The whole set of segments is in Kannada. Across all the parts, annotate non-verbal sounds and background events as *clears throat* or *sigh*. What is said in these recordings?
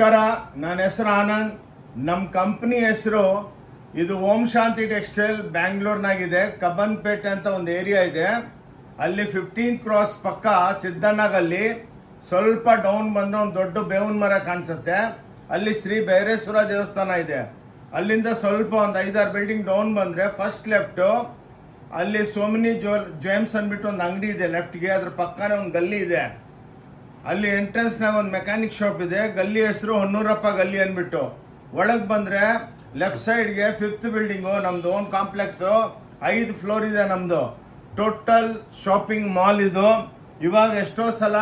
ನಮಸ್ಕಾರ, ನನ್ನ ಹೆಸರು ಆನಂದ್. ನಮ್ಮ ಕಂಪ್ನಿ ಹೆಸರು, ಇದು ಓಂ ಶಾಂತಿ ಟೆಕ್ಸ್ಟೈಲ್ ಬ್ಯಾಂಗ್ಳೂರ್ನಾಗಿದೆ. ಕಬ್ಬನ್ಪೇಟೆ ಅಂತ ಒಂದು ಏರಿಯಾ ಇದೆ. ಅಲ್ಲಿ ಫಿಫ್ಟೀನ್ ಕ್ರಾಸ್ ಪಕ್ಕ ಸಿದ್ದಣ್ಣಗಲ್ಲಿ ಸ್ವಲ್ಪ ಡೌನ್ ಬಂದ್ರೆ ಒಂದು ದೊಡ್ಡ ಬೇವಿನ ಮರ ಕಾಣಿಸುತ್ತೆ. ಅಲ್ಲಿ ಶ್ರೀ ಭೈರೇಶ್ವರ ದೇವಸ್ಥಾನ ಇದೆ. ಅಲ್ಲಿಂದ ಸ್ವಲ್ಪ ಒಂದು ಐದಾರು ಬಿಲ್ಡಿಂಗ್ ಡೌನ್ ಬಂದರೆ ಫಸ್ಟ್ ಲೆಫ್ಟು ಅಲ್ಲಿ ಸೋಮಿನಿ ಜೋ, ಜೇಮ್ಸ್ ಅಂದ್ಬಿಟ್ಟು ಒಂದು ಅಂಗಡಿ ಇದೆ ಲೆಫ್ಟ್ಗೆ ಅದ್ರ ಪಕ್ಕನೇ ಒಂದು ಗಲ್ಲಿ ಇದೆ. ಅಲ್ಲಿ ಎಂಟ್ರೆನ್ಸ್ನಾಗ ಒಂದು ಮೆಕ್ಯಾನಿಕ್ ಶಾಪ್ ಇದೆ. ಗಲ್ಲಿ ಹೆಸರು ಹೊನ್ನೂರಪ್ಪ ಗಲ್ಲಿ ಅಂದ್ಬಿಟ್ಟು. ಒಳಗೆ ಬಂದರೆ ಲೆಫ್ಟ್ ಸೈಡ್ಗೆ ಫಿಫ್ತ್ ಬಿಲ್ಡಿಂಗು ನಮ್ಮದು ಓನ್ ಕಾಂಪ್ಲೆಕ್ಸು ಐದು ಫ್ಲೋರ್ ಇದೆ ನಮ್ಮದು ಟೋಟಲ್ ಶಾಪಿಂಗ್ ಮಾಲ್ ಇದು. ಇವಾಗ ಎಷ್ಟೋ ಸಲ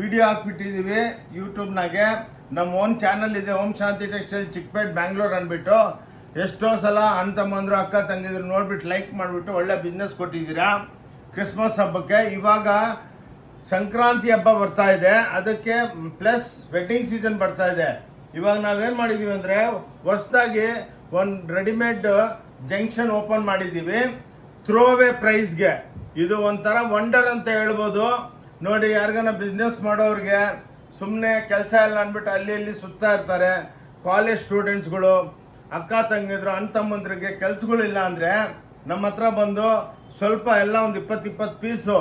ವಿಡಿಯೋ ಹಾಕ್ಬಿಟ್ಟಿದ್ದೀವಿ ಯೂಟ್ಯೂಬ್ನಾಗೆ ನಮ್ಮ ಓನ್ ಚಾನಲ್ ಇದೆ, ಓಂ ಶಾಂತಿ ಟೆಕ್ಸ್ಟೈಲ್, ಚಿಕ್ಕಪೇಟ್, ಬ್ಯಾಂಗ್ಳೂರ್ ಅಂದ್ಬಿಟ್ಟು. ಎಷ್ಟೋ ಸಲ ಅಂತ ಬಂದರು ಅಕ್ಕ, ತಂಗಿದ್ರು ನೋಡ್ಬಿಟ್ಟು ಲೈಕ್ ಮಾಡಿಬಿಟ್ಟು ಒಳ್ಳೆ ಬಿಸ್ನೆಸ್ ಕೊಟ್ಟಿದ್ದೀರಾ. ಕ್ರಿಸ್ಮಸ್ ಹಬ್ಬಕ್ಕೆ ಇವಾಗ ಸಂಕ್ರಾಂತಿ ಹಬ್ಬ ಬರ್ತಾ ಇದೆ. ಅದಕ್ಕೆ ಪ್ಲಸ್ ವೆಡ್ಡಿಂಗ್ ಸೀಸನ್ ಬರ್ತಾ ಇದೆ. ಇವಾಗ ನಾವೇನು ಮಾಡಿದ್ದೀವಿ ಅಂದರೆ ಹೊಸದಾಗಿ ಒಂದು ರೆಡಿಮೇಡ್ ಜಂಕ್ಷನ್ ಓಪನ್ ಮಾಡಿದ್ದೀವಿ ಥ್ರೋವೇ ಪ್ರೈಸ್ಗೆ ಇದು ಒಂಥರ ವಂಡರ್ ಅಂತ ಹೇಳ್ಬೋದು. ನೋಡಿ, ಯಾರಿಗಾನ ಬಿಸ್ನೆಸ್ ಮಾಡೋರಿಗೆ ಸುಮ್ಮನೆ ಕೆಲಸ ಇಲ್ಲ ಅಂದ್ಬಿಟ್ಟು ಅಲ್ಲಿ ಇಲ್ಲಿ ಸುತ್ತಾ ಇರ್ತಾರೆ. ಕಾಲೇಜ್ ಸ್ಟೂಡೆಂಟ್ಸ್ಗಳು ಅಕ್ಕ ತಂಗಿದ್ರು ಅಣ್ಣ ತಮ್ಮಂದ್ರಿಗೆ ಕೆಲ್ಸಗಳಿಲ್ಲ ಅಂದರೆ ನಮ್ಮ ಹತ್ರ ಬಂದು ಸ್ವಲ್ಪ ಎಲ್ಲ ಒಂದು ಇಪ್ಪತ್ತು ಇಪ್ಪತ್ತು ಪೀಸು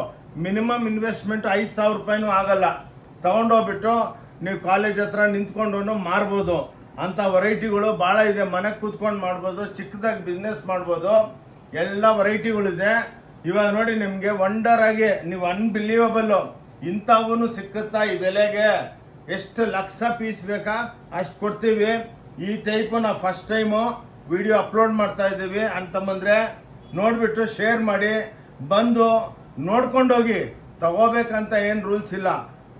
ಮಿನಿಮಮ್ ಇನ್ವೆಸ್ಟ್ಮೆಂಟ್ ಐದು ಸಾವಿರ ರೂಪಾಯಿನೂ ಆಗಲ್ಲ. ತೊಗೊಂಡೋಗ್ಬಿಟ್ಟು ನೀವು ಕಾಲೇಜ್ ಹತ್ರ ನಿಂತ್ಕೊಂಡು ಮಾರ್ಬೋದು. ಅಂಥ ವೆರೈಟಿಗಳು ಭಾಳ ಇದೆ. ಮನೆಗೆ ಕೂತ್ಕೊಂಡು ಮಾಡ್ಬೋದು, ಚಿಕ್ಕದಾಗಿ ಬಿಸ್ನೆಸ್ ಮಾಡ್ಬೋದು. ಎಲ್ಲ ವೆರೈಟಿಗಳಿದೆ. ಇವಾಗ ನೋಡಿ ನಿಮಗೆ ವಂಡರ್ ಆಗಿ, ನೀವು ಅನ್ಬಿಲೀವಬಲ್ಲು ಇಂಥವೂ ಸಿಕ್ಕುತ್ತಾ ಈ ಬೆಲೆಗೆ? ಎಷ್ಟು ಲಕ್ಷ ಪೀಸ್ ಬೇಕಾ? ಅಷ್ಟು ಕೊಡ್ತೀವಿ. ಈ ಟೈಪು ನಾವು ಫಸ್ಟ್ ಟೈಮು ವಿಡಿಯೋ ಅಪ್ಲೋಡ್ ಮಾಡ್ತಾ ಇದ್ದೀವಿ. ಅಂತಂಬಂದ್ರೆ ನೋಡಿಬಿಟ್ಟು ಶೇರ್ ಮಾಡಿ. ಬಂದು ನೋಡ್ಕೊಂಡೋಗಿ ತಗೋಬೇಕಂತ ಏನು ರೂಲ್ಸ್ ಇಲ್ಲ.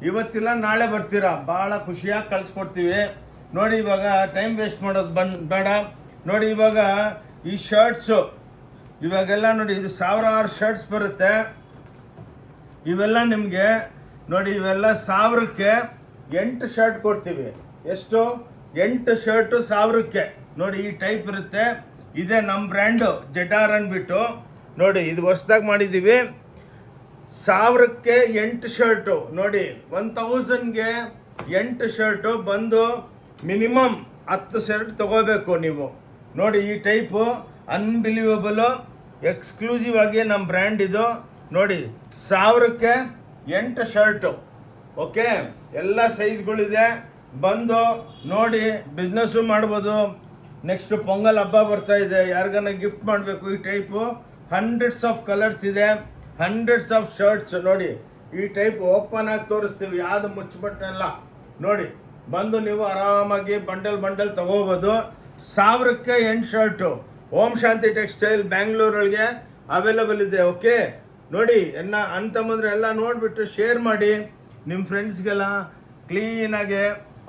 ಇವತ್ತಿಲ್ಲ, ನಾಳೆ ಬರ್ತೀರಾ? ಭಾಳ ಖುಷಿಯಾಗಿ ಕಳಿಸ್ಕೊಡ್ತೀವಿ. ನೋಡಿ ಇವಾಗ ಟೈಮ್ ವೇಸ್ಟ್ ಮಾಡೋದು ಬನ್, ಬೇಡ. ನೋಡಿ ಇವಾಗ ಈ ಶರ್ಟ್ಸು ಇವಾಗೆಲ್ಲ ನೋಡಿ ಇದು ಸಾವಿರಾರು ಶರ್ಟ್ಸ್ ಬರುತ್ತೆ. ಇವೆಲ್ಲ ನಿಮಗೆ ನೋಡಿ ಇವೆಲ್ಲ ಸಾವಿರಕ್ಕೆ ಎಂಟು ಶರ್ಟ್ ಕೊಡ್ತೀವಿ. ಎಷ್ಟು? ಎಂಟು ಶರ್ಟು ಸಾವಿರಕ್ಕೆ. ನೋಡಿ ಈ ಟೈಪ್ ಇರುತ್ತೆ. ಇದೆ ನಮ್ಮ ಬ್ರ್ಯಾಂಡು ಜೆಟಾರ್ ಅಂದ್ಬಿಟ್ಟು ನೋಡಿ ಇದು ಹೊಸ್ದಾಗಿ ಮಾಡಿದ್ದೀವಿ. ಸಾವಿರಕ್ಕೆ ಎಂಟು ಶರ್ಟು. ನೋಡಿ ಒನ್ ತೌಸಂಡ್ಗೆ ಎಂಟು ಶರ್ಟು ಬಂದು ಮಿನಿಮಮ್ ಹತ್ತು ಶರ್ಟ್ ತಗೋಬೇಕು ನೀವು. ನೋಡಿ, ಈ ಟೈಪು ಅನ್ಬಿಲೀವಬಲು ಎಕ್ಸ್ಕ್ಲೂಸಿವ್ ಆಗಿ ನಮ್ಮ ಬ್ರ್ಯಾಂಡ್ ಇದು. ನೋಡಿ, ಸಾವಿರಕ್ಕೆ ಎಂಟು ಶರ್ಟು. ಓಕೆ? ಎಲ್ಲ ಸೈಜ್ಗಳಿದೆ ಬಂದು ನೋಡಿ ಬಿಸ್ನೆಸ್ಸು ಮಾಡ್ಬೋದು. ನೆಕ್ಸ್ಟ್ ಪೊಂಗಲ್ ಹಬ್ಬ ಬರ್ತಾ ಇದೆ. ಯಾರಿಗಾನ ಗಿಫ್ಟ್ ಮಾಡಬೇಕು ಈ ಟೈಪು ಹಂಡ್ರೆಡ್ಸ್ ಆಫ್ ಕಲರ್ಸ್ ಇದೆ. ಹಂಡ್ರೆಡ್ಸ್ ಆಫ್ ಶರ್ಟ್ಸ್ ನೋಡಿ, ಈ ಟೈಪ್ ಓಪನ್ ಆಗಿ ತೋರಿಸ್ತೀವಿ, ಯಾವುದು ಮುಚ್ಚಿಬಿಟ್ಟಲ್ಲ ನೋಡಿ, ಬಂದು ನೀವು ಆರಾಮಾಗಿ ಬಂಡಲ್ ಬಂಡಲ್ ತಗೋಬೋದು. ಸಾವಿರಕ್ಕೆ ಎಂಟು ಶರ್ಟು ಓಂ ಶಾಂತಿ ಟೆಕ್ಸ್ಟೈಲ್ ಬ್ಯಾಂಗ್ಳೂರೊಳಗೆ ಅವೈಲಬಲ್ ಇದೆ ಓಕೆ ನೋಡಿ, ಎಲ್ಲ ಅಂತಂಬಂದ್ರೆ ಎಲ್ಲ ನೋಡಿಬಿಟ್ಟು ಶೇರ್ ಮಾಡಿ. ನಿಮ್ಮ ಫ್ರೆಂಡ್ಸ್ಗೆಲ್ಲ ಕ್ಲೀನಾಗೆ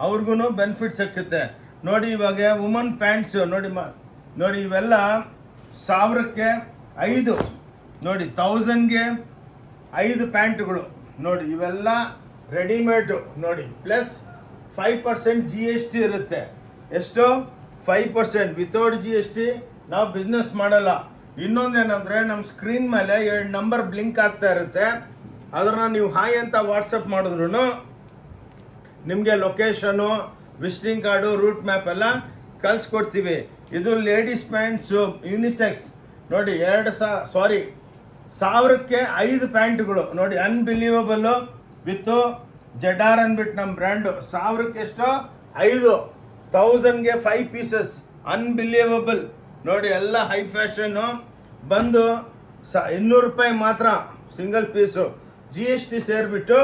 ಅವ್ರಿಗೂ ಬೆನಿಫಿಟ್ ಸಿಕ್ಕುತ್ತೆ. ನೋಡಿ, ಇವಾಗ ವುಮನ್ ಪ್ಯಾಂಟ್ಸು ನೋಡಿ, ಮ, ನೋಡಿ, ಇವೆಲ್ಲ ಸಾವಿರಕ್ಕೆ ಐದು. ನೋಡಿ ತೌಸಂಡ್ಗೆ ಐದು ಪ್ಯಾಂಟ್ಗಳು. ನೋಡಿ, ಇವೆಲ್ಲ ರೆಡಿಮೇಡು ನೋಡಿ plus five percent G S T ಇರುತ್ತೆ. ಎಷ್ಟು? Five percent without G S T ನಾವು ಬಿಸ್ನೆಸ್ ಮಾಡಲ್ಲ. ಇನ್ನೊಂದೇನಂದರೆ ನಮ್ಮ ಸ್ಕ್ರೀನ್ ಮೇಲೆ ಎರಡು ನಂಬರ್ ಬ್ಲಿಂಕ್ ಆಗ್ತಾ ಇರುತ್ತೆ. ಅದನ್ನು ನೀವು ಹಾಯ್ ಅಂತ ವಾಟ್ಸಪ್ ಮಾಡಿದ್ರು ನಿಮಗೆ location visiting card route map ಎಲ್ಲ ಕಳಿಸ್ಕೊಡ್ತೀವಿ. ಇದು ಲೇಡೀಸ್ ಪ್ಯಾಂಟ್ಸು ಯೂನಿಸೆಕ್ಸ್ ನೋಡಿ, ಎರಡು ಸಾರಿ ಸಾವಿರಕ್ಕೆ ಐದು ಪ್ಯಾಂಟ್ಗಳು. ನೋಡಿ ಅನ್ಬಿಲೀವಬಲ್ಲು ವಿತ್ತು ಜಡಾರ್ ಅನ್ಬಿಟ್ಟು ನಮ್ಮ ಬ್ರ್ಯಾಂಡು ಸಾವಿರಕ್ಕೆ ಎಷ್ಟು? ಐದು. ಥೌಸಂಡ್ಗೆ ಫೈವ್ ಪೀಸಸ್ ಅನ್ಬಿಲೀವಬಲ್ ನೋಡಿ, ಎಲ್ಲ ಹೈ ಫ್ಯಾಷನ್ನು ಬಂದು ಸ, ಇನ್ನೂರು ರೂಪಾಯಿ ಮಾತ್ರ single piece G S T ಸೇರಿಬಿಟ್ಟು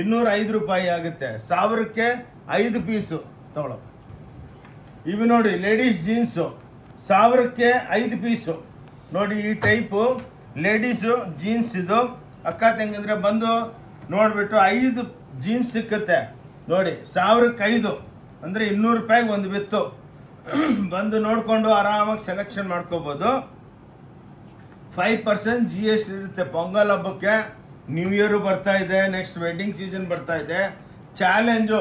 ಇನ್ನೂರ ಐದು ರೂಪಾಯಿ ಆಗುತ್ತೆ. ಸಾವಿರಕ್ಕೆ ಐದು ಪೀಸು ತಗೊಳ್ಳೋ ಇವು ನೋಡಿ ಲೇಡೀಸ್ ಜೀನ್ಸು ಸಾವಿರಕ್ಕೆ ಐದು ಪೀಸು ನೋಡಿ, ಈ ಟೈಪು ಲೇಡೀಸು ಜೀನ್ಸ್ ಇದು ಅಕ್ಕ ತಂಗಂದ್ರೆ ಬಂದು ನೋಡಿಬಿಟ್ಟು ಐದು ಜೀನ್ಸ್ ಸಿಕ್ಕುತ್ತೆ. ನೋಡಿ ಸಾವಿರಕ್ಕೆ ಐದು ಅಂದರೆ ಇನ್ನೂರು ರೂಪಾಯಿಗೆ ಒಂದು ಬಿತ್ತು. ಬಂದು ನೋಡಿಕೊಂಡು ಆರಾಮಾಗಿ ಸೆಲೆಕ್ಷನ್ ಮಾಡ್ಕೋಬೋದು. Five percent G S T ಇರುತ್ತೆ ಪೊಂಗಲ್ ಹಬ್ಬಕ್ಕೆ. ನ್ಯೂ ಇಯರು ಬರ್ತಾ ಇದೆ ನೆಕ್ಸ್ಟ್ ವೆಡ್ಡಿಂಗ್ ಸೀಸನ್ ಬರ್ತಾ ಇದೆ. ಚಾಲೆಂಜು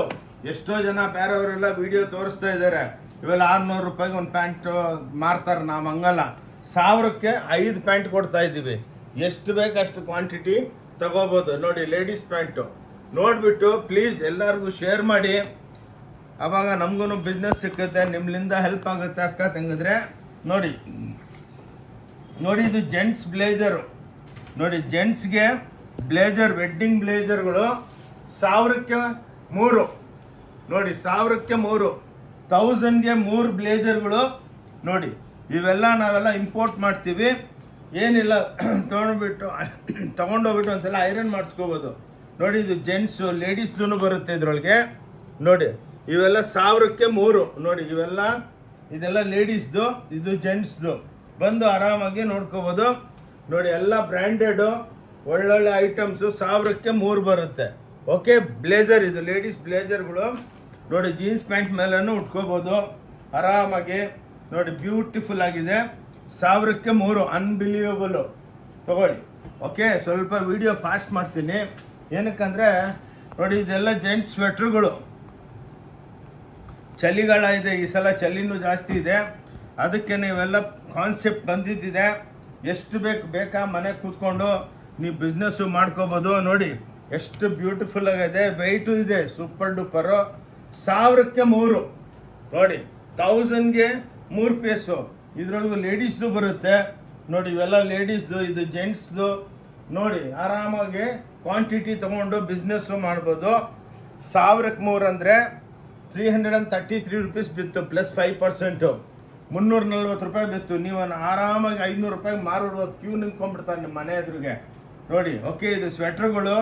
ಎಷ್ಟೋ ಜನ ಬೇರೆಯವರೆಲ್ಲ ವಿಡಿಯೋ ತೋರಿಸ್ತಾ ಇದ್ದಾರೆ. ಇವೆಲ್ಲ ಆರುನೂರು ರೂಪಾಯಿಗೆ ಒಂದು ಪ್ಯಾಂಟ್ ಮಾರ್ತಾರೆ ನಾವು ಹಂಗಲ್ಲ ಸಾವಿರಕ್ಕೆ ಐದು ಪ್ಯಾಂಟ್ ಕೊಡ್ತಾ ಇದ್ದೀವಿ. ಎಷ್ಟು ಬೇಕು ಅಷ್ಟು ಕ್ವಾಂಟಿಟಿ ತಗೋಬೋದು. ನೋಡಿ ಲೇಡೀಸ್ ಪ್ಯಾಂಟು ನೋಡಿಬಿಟ್ಟು ಪ್ಲೀಸ್ ಎಲ್ಲರಿಗೂ ಶೇರ್ ಮಾಡಿ. ಆವಾಗ ನಮಗೂ ಬಿಸ್ನೆಸ್ ಸಿಕ್ಕುತ್ತೆ ನಿಮ್ಮಿಂದ ಹೆಲ್ಪ್ ಆಗುತ್ತೆ ಅಕ್ಕ ತಂಗಿದ್ರೆ. ನೋಡಿ ನೋಡಿ ಇದು ಜೆಂಟ್ಸ್ ಬ್ಲೇಜರು ನೋಡಿ ಜೆಂಟ್ಸ್ಗೆ ಬ್ಲೇಜರ್ ವೆಡ್ಡಿಂಗ್ ಬ್ಲೇಜರ್ಗಳು ಸಾವಿರಕ್ಕೆ ಮೂರು. ನೋಡಿ, ಸಾವಿರಕ್ಕೆ ಮೂರು. ತೌಸಂಡ್ಗೆ ಮೂರು ಬ್ಲೇಜರ್ಗಳು ನೋಡಿ ಇವೆಲ್ಲ ನಾವೆಲ್ಲ ಇಂಪೋರ್ಟ್ ಮಾಡ್ತೀವಿ. ಏನಿಲ್ಲ, ತೊಗೊಂಡ್ಬಿಟ್ಟು, ತೊಗೊಂಡೋಗ್ಬಿಟ್ಟು ಒಂದ್ಸಲ ಐರನ್ ಮಾಡಿಸ್ಕೋಬೋದು. ನೋಡಿ, ಇದು ಜೆಂಟ್ಸು ಲೇಡೀಸ್ದು ಬರುತ್ತೆ ಇದರೊಳಗೆ. ನೋಡಿ, ಇವೆಲ್ಲ ಸಾವಿರಕ್ಕೆ ಮೂರು. ನೋಡಿ, ಇವೆಲ್ಲ, ಇದೆಲ್ಲ ಲೇಡೀಸ್ದು ಇದು ಜೆಂಟ್ಸ್ದು ಬಂದು ಆರಾಮಾಗಿ ನೋಡ್ಕೋಬೋದು. ನೋಡಿ, ಎಲ್ಲ ಬ್ರ್ಯಾಂಡೆಡು ಒಳ್ಳೊಳ್ಳೆ ಐಟಮ್ಸು ಸಾವಿರಕ್ಕೆ ಮೂರು ಬರುತ್ತೆ. ಓಕೆ ಬ್ಲೇಜರ್ ಇದು ಲೇಡೀಸ್ ಬ್ಲೇಜರ್ಗಳು ನೋಡಿ ಜೀನ್ಸ್ ಪ್ಯಾಂಟ್ ಮೇಲೂ ಉಟ್ಕೋಬೋದು. ಆರಾಮಾಗಿ. ನೋಡಿ ಬ್ಯೂಟಿಫುಲ್ ಆಗಿದೆ. ಸಾವಿರಕ್ಕೆ ಮೂರು ಅನ್ಬಿಲೀವಬಲು ತಗೊಳ್ಳಿ. ಓಕೆ ಸ್ವಲ್ಪ ವಿಡಿಯೋ ಫಾಸ್ಟ್ ಮಾಡ್ತೀನಿ. ಏನಕ್ಕಂದರೆ, ನೋಡಿ, ಇದೆಲ್ಲ ಜೆಂಟ್ಸ್ ಸ್ವೆಟ್ರುಗಳು ಚಳಿಗಾಲ ಇದೆ, ಈ ಸಲ ಚಳಿನೂ ಜಾಸ್ತಿ ಇದೆ. ಅದಕ್ಕೆ ನೀವೆಲ್ಲ ಕಾನ್ಸೆಪ್ಟ್ ಬಂದಿದ್ದಿದೆ. ಎಷ್ಟು ಬೇಕು, ಬೇಕಾ ಮನೆಗೆ ಕೂತ್ಕೊಂಡು ನೀವು ಬಿಸ್ನೆಸ್ಸು ಮಾಡ್ಕೋಬೋದು. ನೋಡಿ, ಎಷ್ಟು ಬ್ಯೂಟಿಫುಲ್ ಆಗಿದೆ. ವೆಯ್ಟು ಇದೆ ಸೂಪರ್ ಡೂಪರು ಸಾವಿರಕ್ಕೆ ಮೂರು. ನೋಡಿ ತೌಸಂಡ್ಗೆ ಮೂರು ಪೀಸು ಇದರೊಳಗೂ ಲೇಡೀಸ್ದು ಬರುತ್ತೆ. ನೋಡಿ, ಇವೆಲ್ಲ ಲೇಡೀಸ್ದು ಇದು ಜೆಂಟ್ಸ್ದು ನೋಡಿ, ಆರಾಮಾಗಿ ಕ್ವಾಂಟಿಟಿ ತೊಗೊಂಡು ಬಿಸ್ನೆಸ್ಸು ಮಾಡ್ಬೋದು. ಸಾವಿರಕ್ಕೆ ಮೂರು ಅಂದರೆ three hundred and thirty three rupees ಬಿತ್ತು ಪ್ಲಸ್ ಫೈವ್ ಪರ್ಸೆಂಟು ಮುನ್ನೂರ ನಲ್ವತ್ತು ರೂಪಾಯಿ ಬಿತ್ತು. ನೀವು ಆರಾಮಾಗಿ ಐನೂರು ರೂಪಾಯಿ ಮಾರು ಕ್ಯೂ ನಿಂತ್ಕೊಂಡ್ಬಿಡ್ತಾರೆ ನಿಮ್ಮ ಮನೆ ಎದುರಿಗೆ. ನೋಡಿ ಓಕೆ ಇದು ಸ್ವೆಟ್ರ್ಗಳು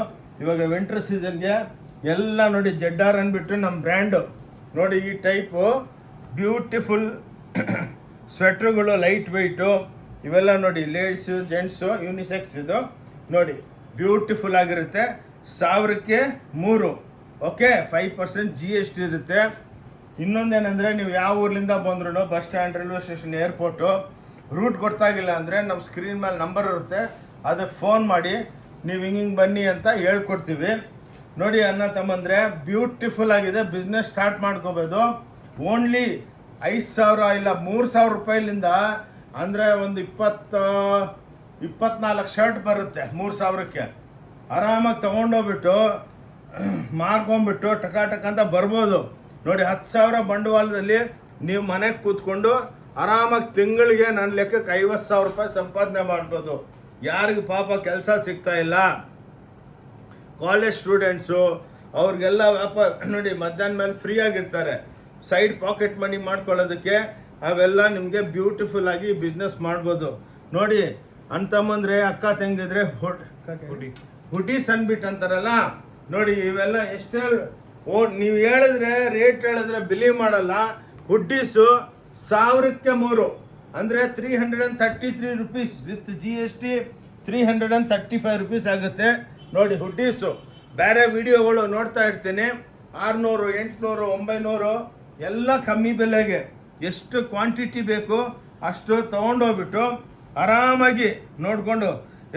ಇವಾಗ ವಿಂಟರ್ ಸೀಸನ್ಗೆ ಎಲ್ಲ ನೋಡಿ ಜಡ್ಡಾರ್ ಅಂದ್ಬಿಟ್ಟು ನಮ್ಮ ಬ್ರ್ಯಾಂಡು ನೋಡಿ, ಈ ಟೈಪು ಬ್ಯೂಟಿಫುಲ್ *clears throat* ಸ್ವೆಟ್ರುಗಳು, ಲೈಟ್ ವೆಯ್ಟು ಇವೆಲ್ಲ ನೋಡಿ, ಲೇಡೀಸು, ಜೆಂಟ್ಸು ಯೂನಿಸೆಕ್ಸ್ ಇದು. ನೋಡಿ, ಬ್ಯೂಟಿಫುಲ್ ಆಗಿರುತ್ತೆ. ಸಾವಿರಕ್ಕೆ ಮೂರು. Okay five percent G S T ಇರುತ್ತೆ. ಇನ್ನೊಂದೇನೆಂದರೆ, ನೀವು ಯಾವ ಊರ್ಲಿಂದ ಬಂದ್ರೂ bus stand railway station airport route ಗೊತ್ತಾಗಿಲ್ಲ ಅಂದರೆ ನಮ್ಮ ಸ್ಕ್ರೀನ್ ಮೇಲೆ ನಂಬರ್ ಇರುತ್ತೆ. ಅದಕ್ಕೆ ಫೋನ್ ಮಾಡಿ, ನೀವು ಹಿಂಗೆ ಹಿಂಗೆ ಬನ್ನಿ ಅಂತ ಹೇಳ್ಕೊಡ್ತೀವಿ. ನೋಡಿ ಅನ್ನ ತಮ್ಮಂದರೆ, ಬ್ಯೂಟಿಫುಲ್ ಆಗಿದೆ. ಬಿಸ್ನೆಸ್ ಸ್ಟಾರ್ಟ್ ಮಾಡ್ಕೋಬೋದು. ಓನ್ಲಿ ಐದು ಸಾವಿರ ಇಲ್ಲ, ಮೂರು ಸಾವಿರ ರೂಪಾಯಿಲಿಂದ ಅಂದರೆ ಒಂದು ಇಪ್ಪತ್ತು, ಇಪ್ಪತ್ನಾಲ್ಕು ಶರ್ಟ್ ಬರುತ್ತೆ ಮೂರು ಸಾವಿರಕ್ಕೆ. ಆರಾಮಾಗಿ ತೊಗೊಂಡೋಗ್ಬಿಟ್ಟು ಮಾರ್ಕೊಂಬಿಟ್ಟು ಟಕ ಟಕ ಅಂತ ಬರ್ಬೋದು. ನೋಡಿ, ಹತ್ತು ಸಾವಿರ ಬಂಡವಾಳದಲ್ಲಿ ನೀವು ಮನೆಗೆ ಕೂತ್ಕೊಂಡು ಆರಾಮಾಗಿ ತಿಂಗಳಿಗೆ ನನ್ನ ಲೆಕ್ಕಕ್ಕೆ ಐವತ್ತು ಸಾವಿರ ರೂಪಾಯಿ ಸಂಪಾದನೆ ಮಾಡ್ಬೋದು. ಯಾರಿಗೂ ಪಾಪ ಕೆಲಸ ಸಿಗ್ತಾ ಇಲ್ಲ. ಕಾಲೇಜ್ ಸ್ಟೂಡೆಂಟ್ಸು ಅವ್ರಿಗೆಲ್ಲ ವ್ಯಾಪಾರ ನೋಡಿ, ಮಧ್ಯಾಹ್ನ ಮೇಲೆ ಫ್ರೀ ಆಗಿರ್ತಾರೆ. ಸೈಡ್ ಪಾಕೆಟ್ ಮನಿ ಮಾಡ್ಕೊಳ್ಳೋದಕ್ಕೆ ಅವೆಲ್ಲ ನಿಮಗೆ ಬ್ಯೂಟಿಫುಲ್ ಆಗಿ ಬಿಸ್ನೆಸ್ ಮಾಡ್ಬೋದು. ನೋಡಿ ಅಂತಮ್ಮಂದ್ರೆ ಅಕ್ಕ ತಂಗಿದ್ರೆ ಹುಡಿ. ಹುಡೀಸ್ ಅಂದ್ಬಿಟ್ಟು ಅಂತಾರಲ್ಲ? ನೋಡಿ ಇವೆಲ್ಲ ಎಷ್ಟೇ ಓ ನೀವು ಹೇಳಿದ್ರೆ ರೇಟ್ ಹೇಳಿದ್ರೆ ಬಿಲೀವ್ ಮಾಡಲ್ಲ. ಹುಡ್ಡೀಸು ಸಾವಿರಕ್ಕೆ ಮೂರು. ಅಂದರೆ three hundred and thirty three rupees with G S T three hundred and thirty five rupees ಆಗುತ್ತೆ. ನೋಡಿ ಹುಡ್ಡೀಸು ಬೇರೆ ವಿಡಿಯೋಗಳು ನೋಡ್ತಾ ಇರ್ತೀನಿ. ಆರುನೂರು ಎಂಟುನೂರು ಒಂಬೈನೂರು ಎಲ್ಲ ಕಮ್ಮಿ ಬೆಲೆಗೆ. ಎಷ್ಟು ಕ್ವಾಂಟಿಟಿ ಬೇಕು ಅಷ್ಟು ತೊಗೊಂಡೋಗ್ಬಿಟ್ಟು ಆರಾಮಾಗಿ ನೋಡಿಕೊಂಡು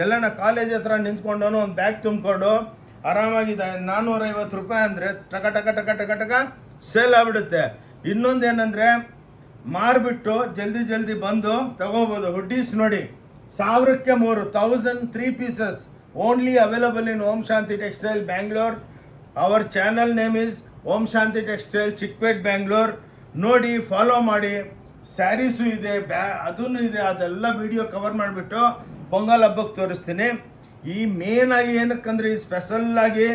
ಎಲ್ಲನ ಕಾಲೇಜ್ ಹತ್ರ ನಿಂತ್ಕೊಂಡು ಒಂದು ಬ್ಯಾಗ್ ತುಂಬಿಕೊಂಡು ಆರಾಮಾಗಿದೆ ನಾನ್ನೂರೈವತ್ತು ರೂಪಾಯಿ ಅಂದರೆ ಟಕ ಟಕ ಟಕ ಟಕ ಟಕ ಸೇಲ್ ಆಗ್ಬಿಡುತ್ತೆ. ಇನ್ನೊಂದೇನೆಂದರೆ ಮಾರ್ಬಿಟ್ಟು ಜಲ್ದಿ ಜಲ್ದಿ ಬಂದು ತಗೋಬೋದು. ಹುಡ್ಡೀಸ್ ನೋಡಿ, ಸಾವಿರಕ್ಕೆ ಮೂರು thousand three pieces only available in Om Shanti textile Bangalore our channel name is Om Shanti textile Chickpet Bangalore. ನೋಡಿ ಫಾಲೋ ಮಾಡಿ. ಸ್ಯಾರೀಸು ಇದೆ, ಬ್ಯಾ ಅದೂ ಇದೆ, ಅದೆಲ್ಲ ವಿಡಿಯೋ ಕವರ್ ಮಾಡಿಬಿಟ್ಟು ಪೊಂಗಲ್ ಹಬ್ಬಕ್ಕೆ ತೋರಿಸ್ತೀನಿ. ಈ ಮೇನಾಗಿ ಏನಕ್ಕಂದ್ರೆ, ಈ ಸ್ಪೆಷಲ್ ಆಗಿ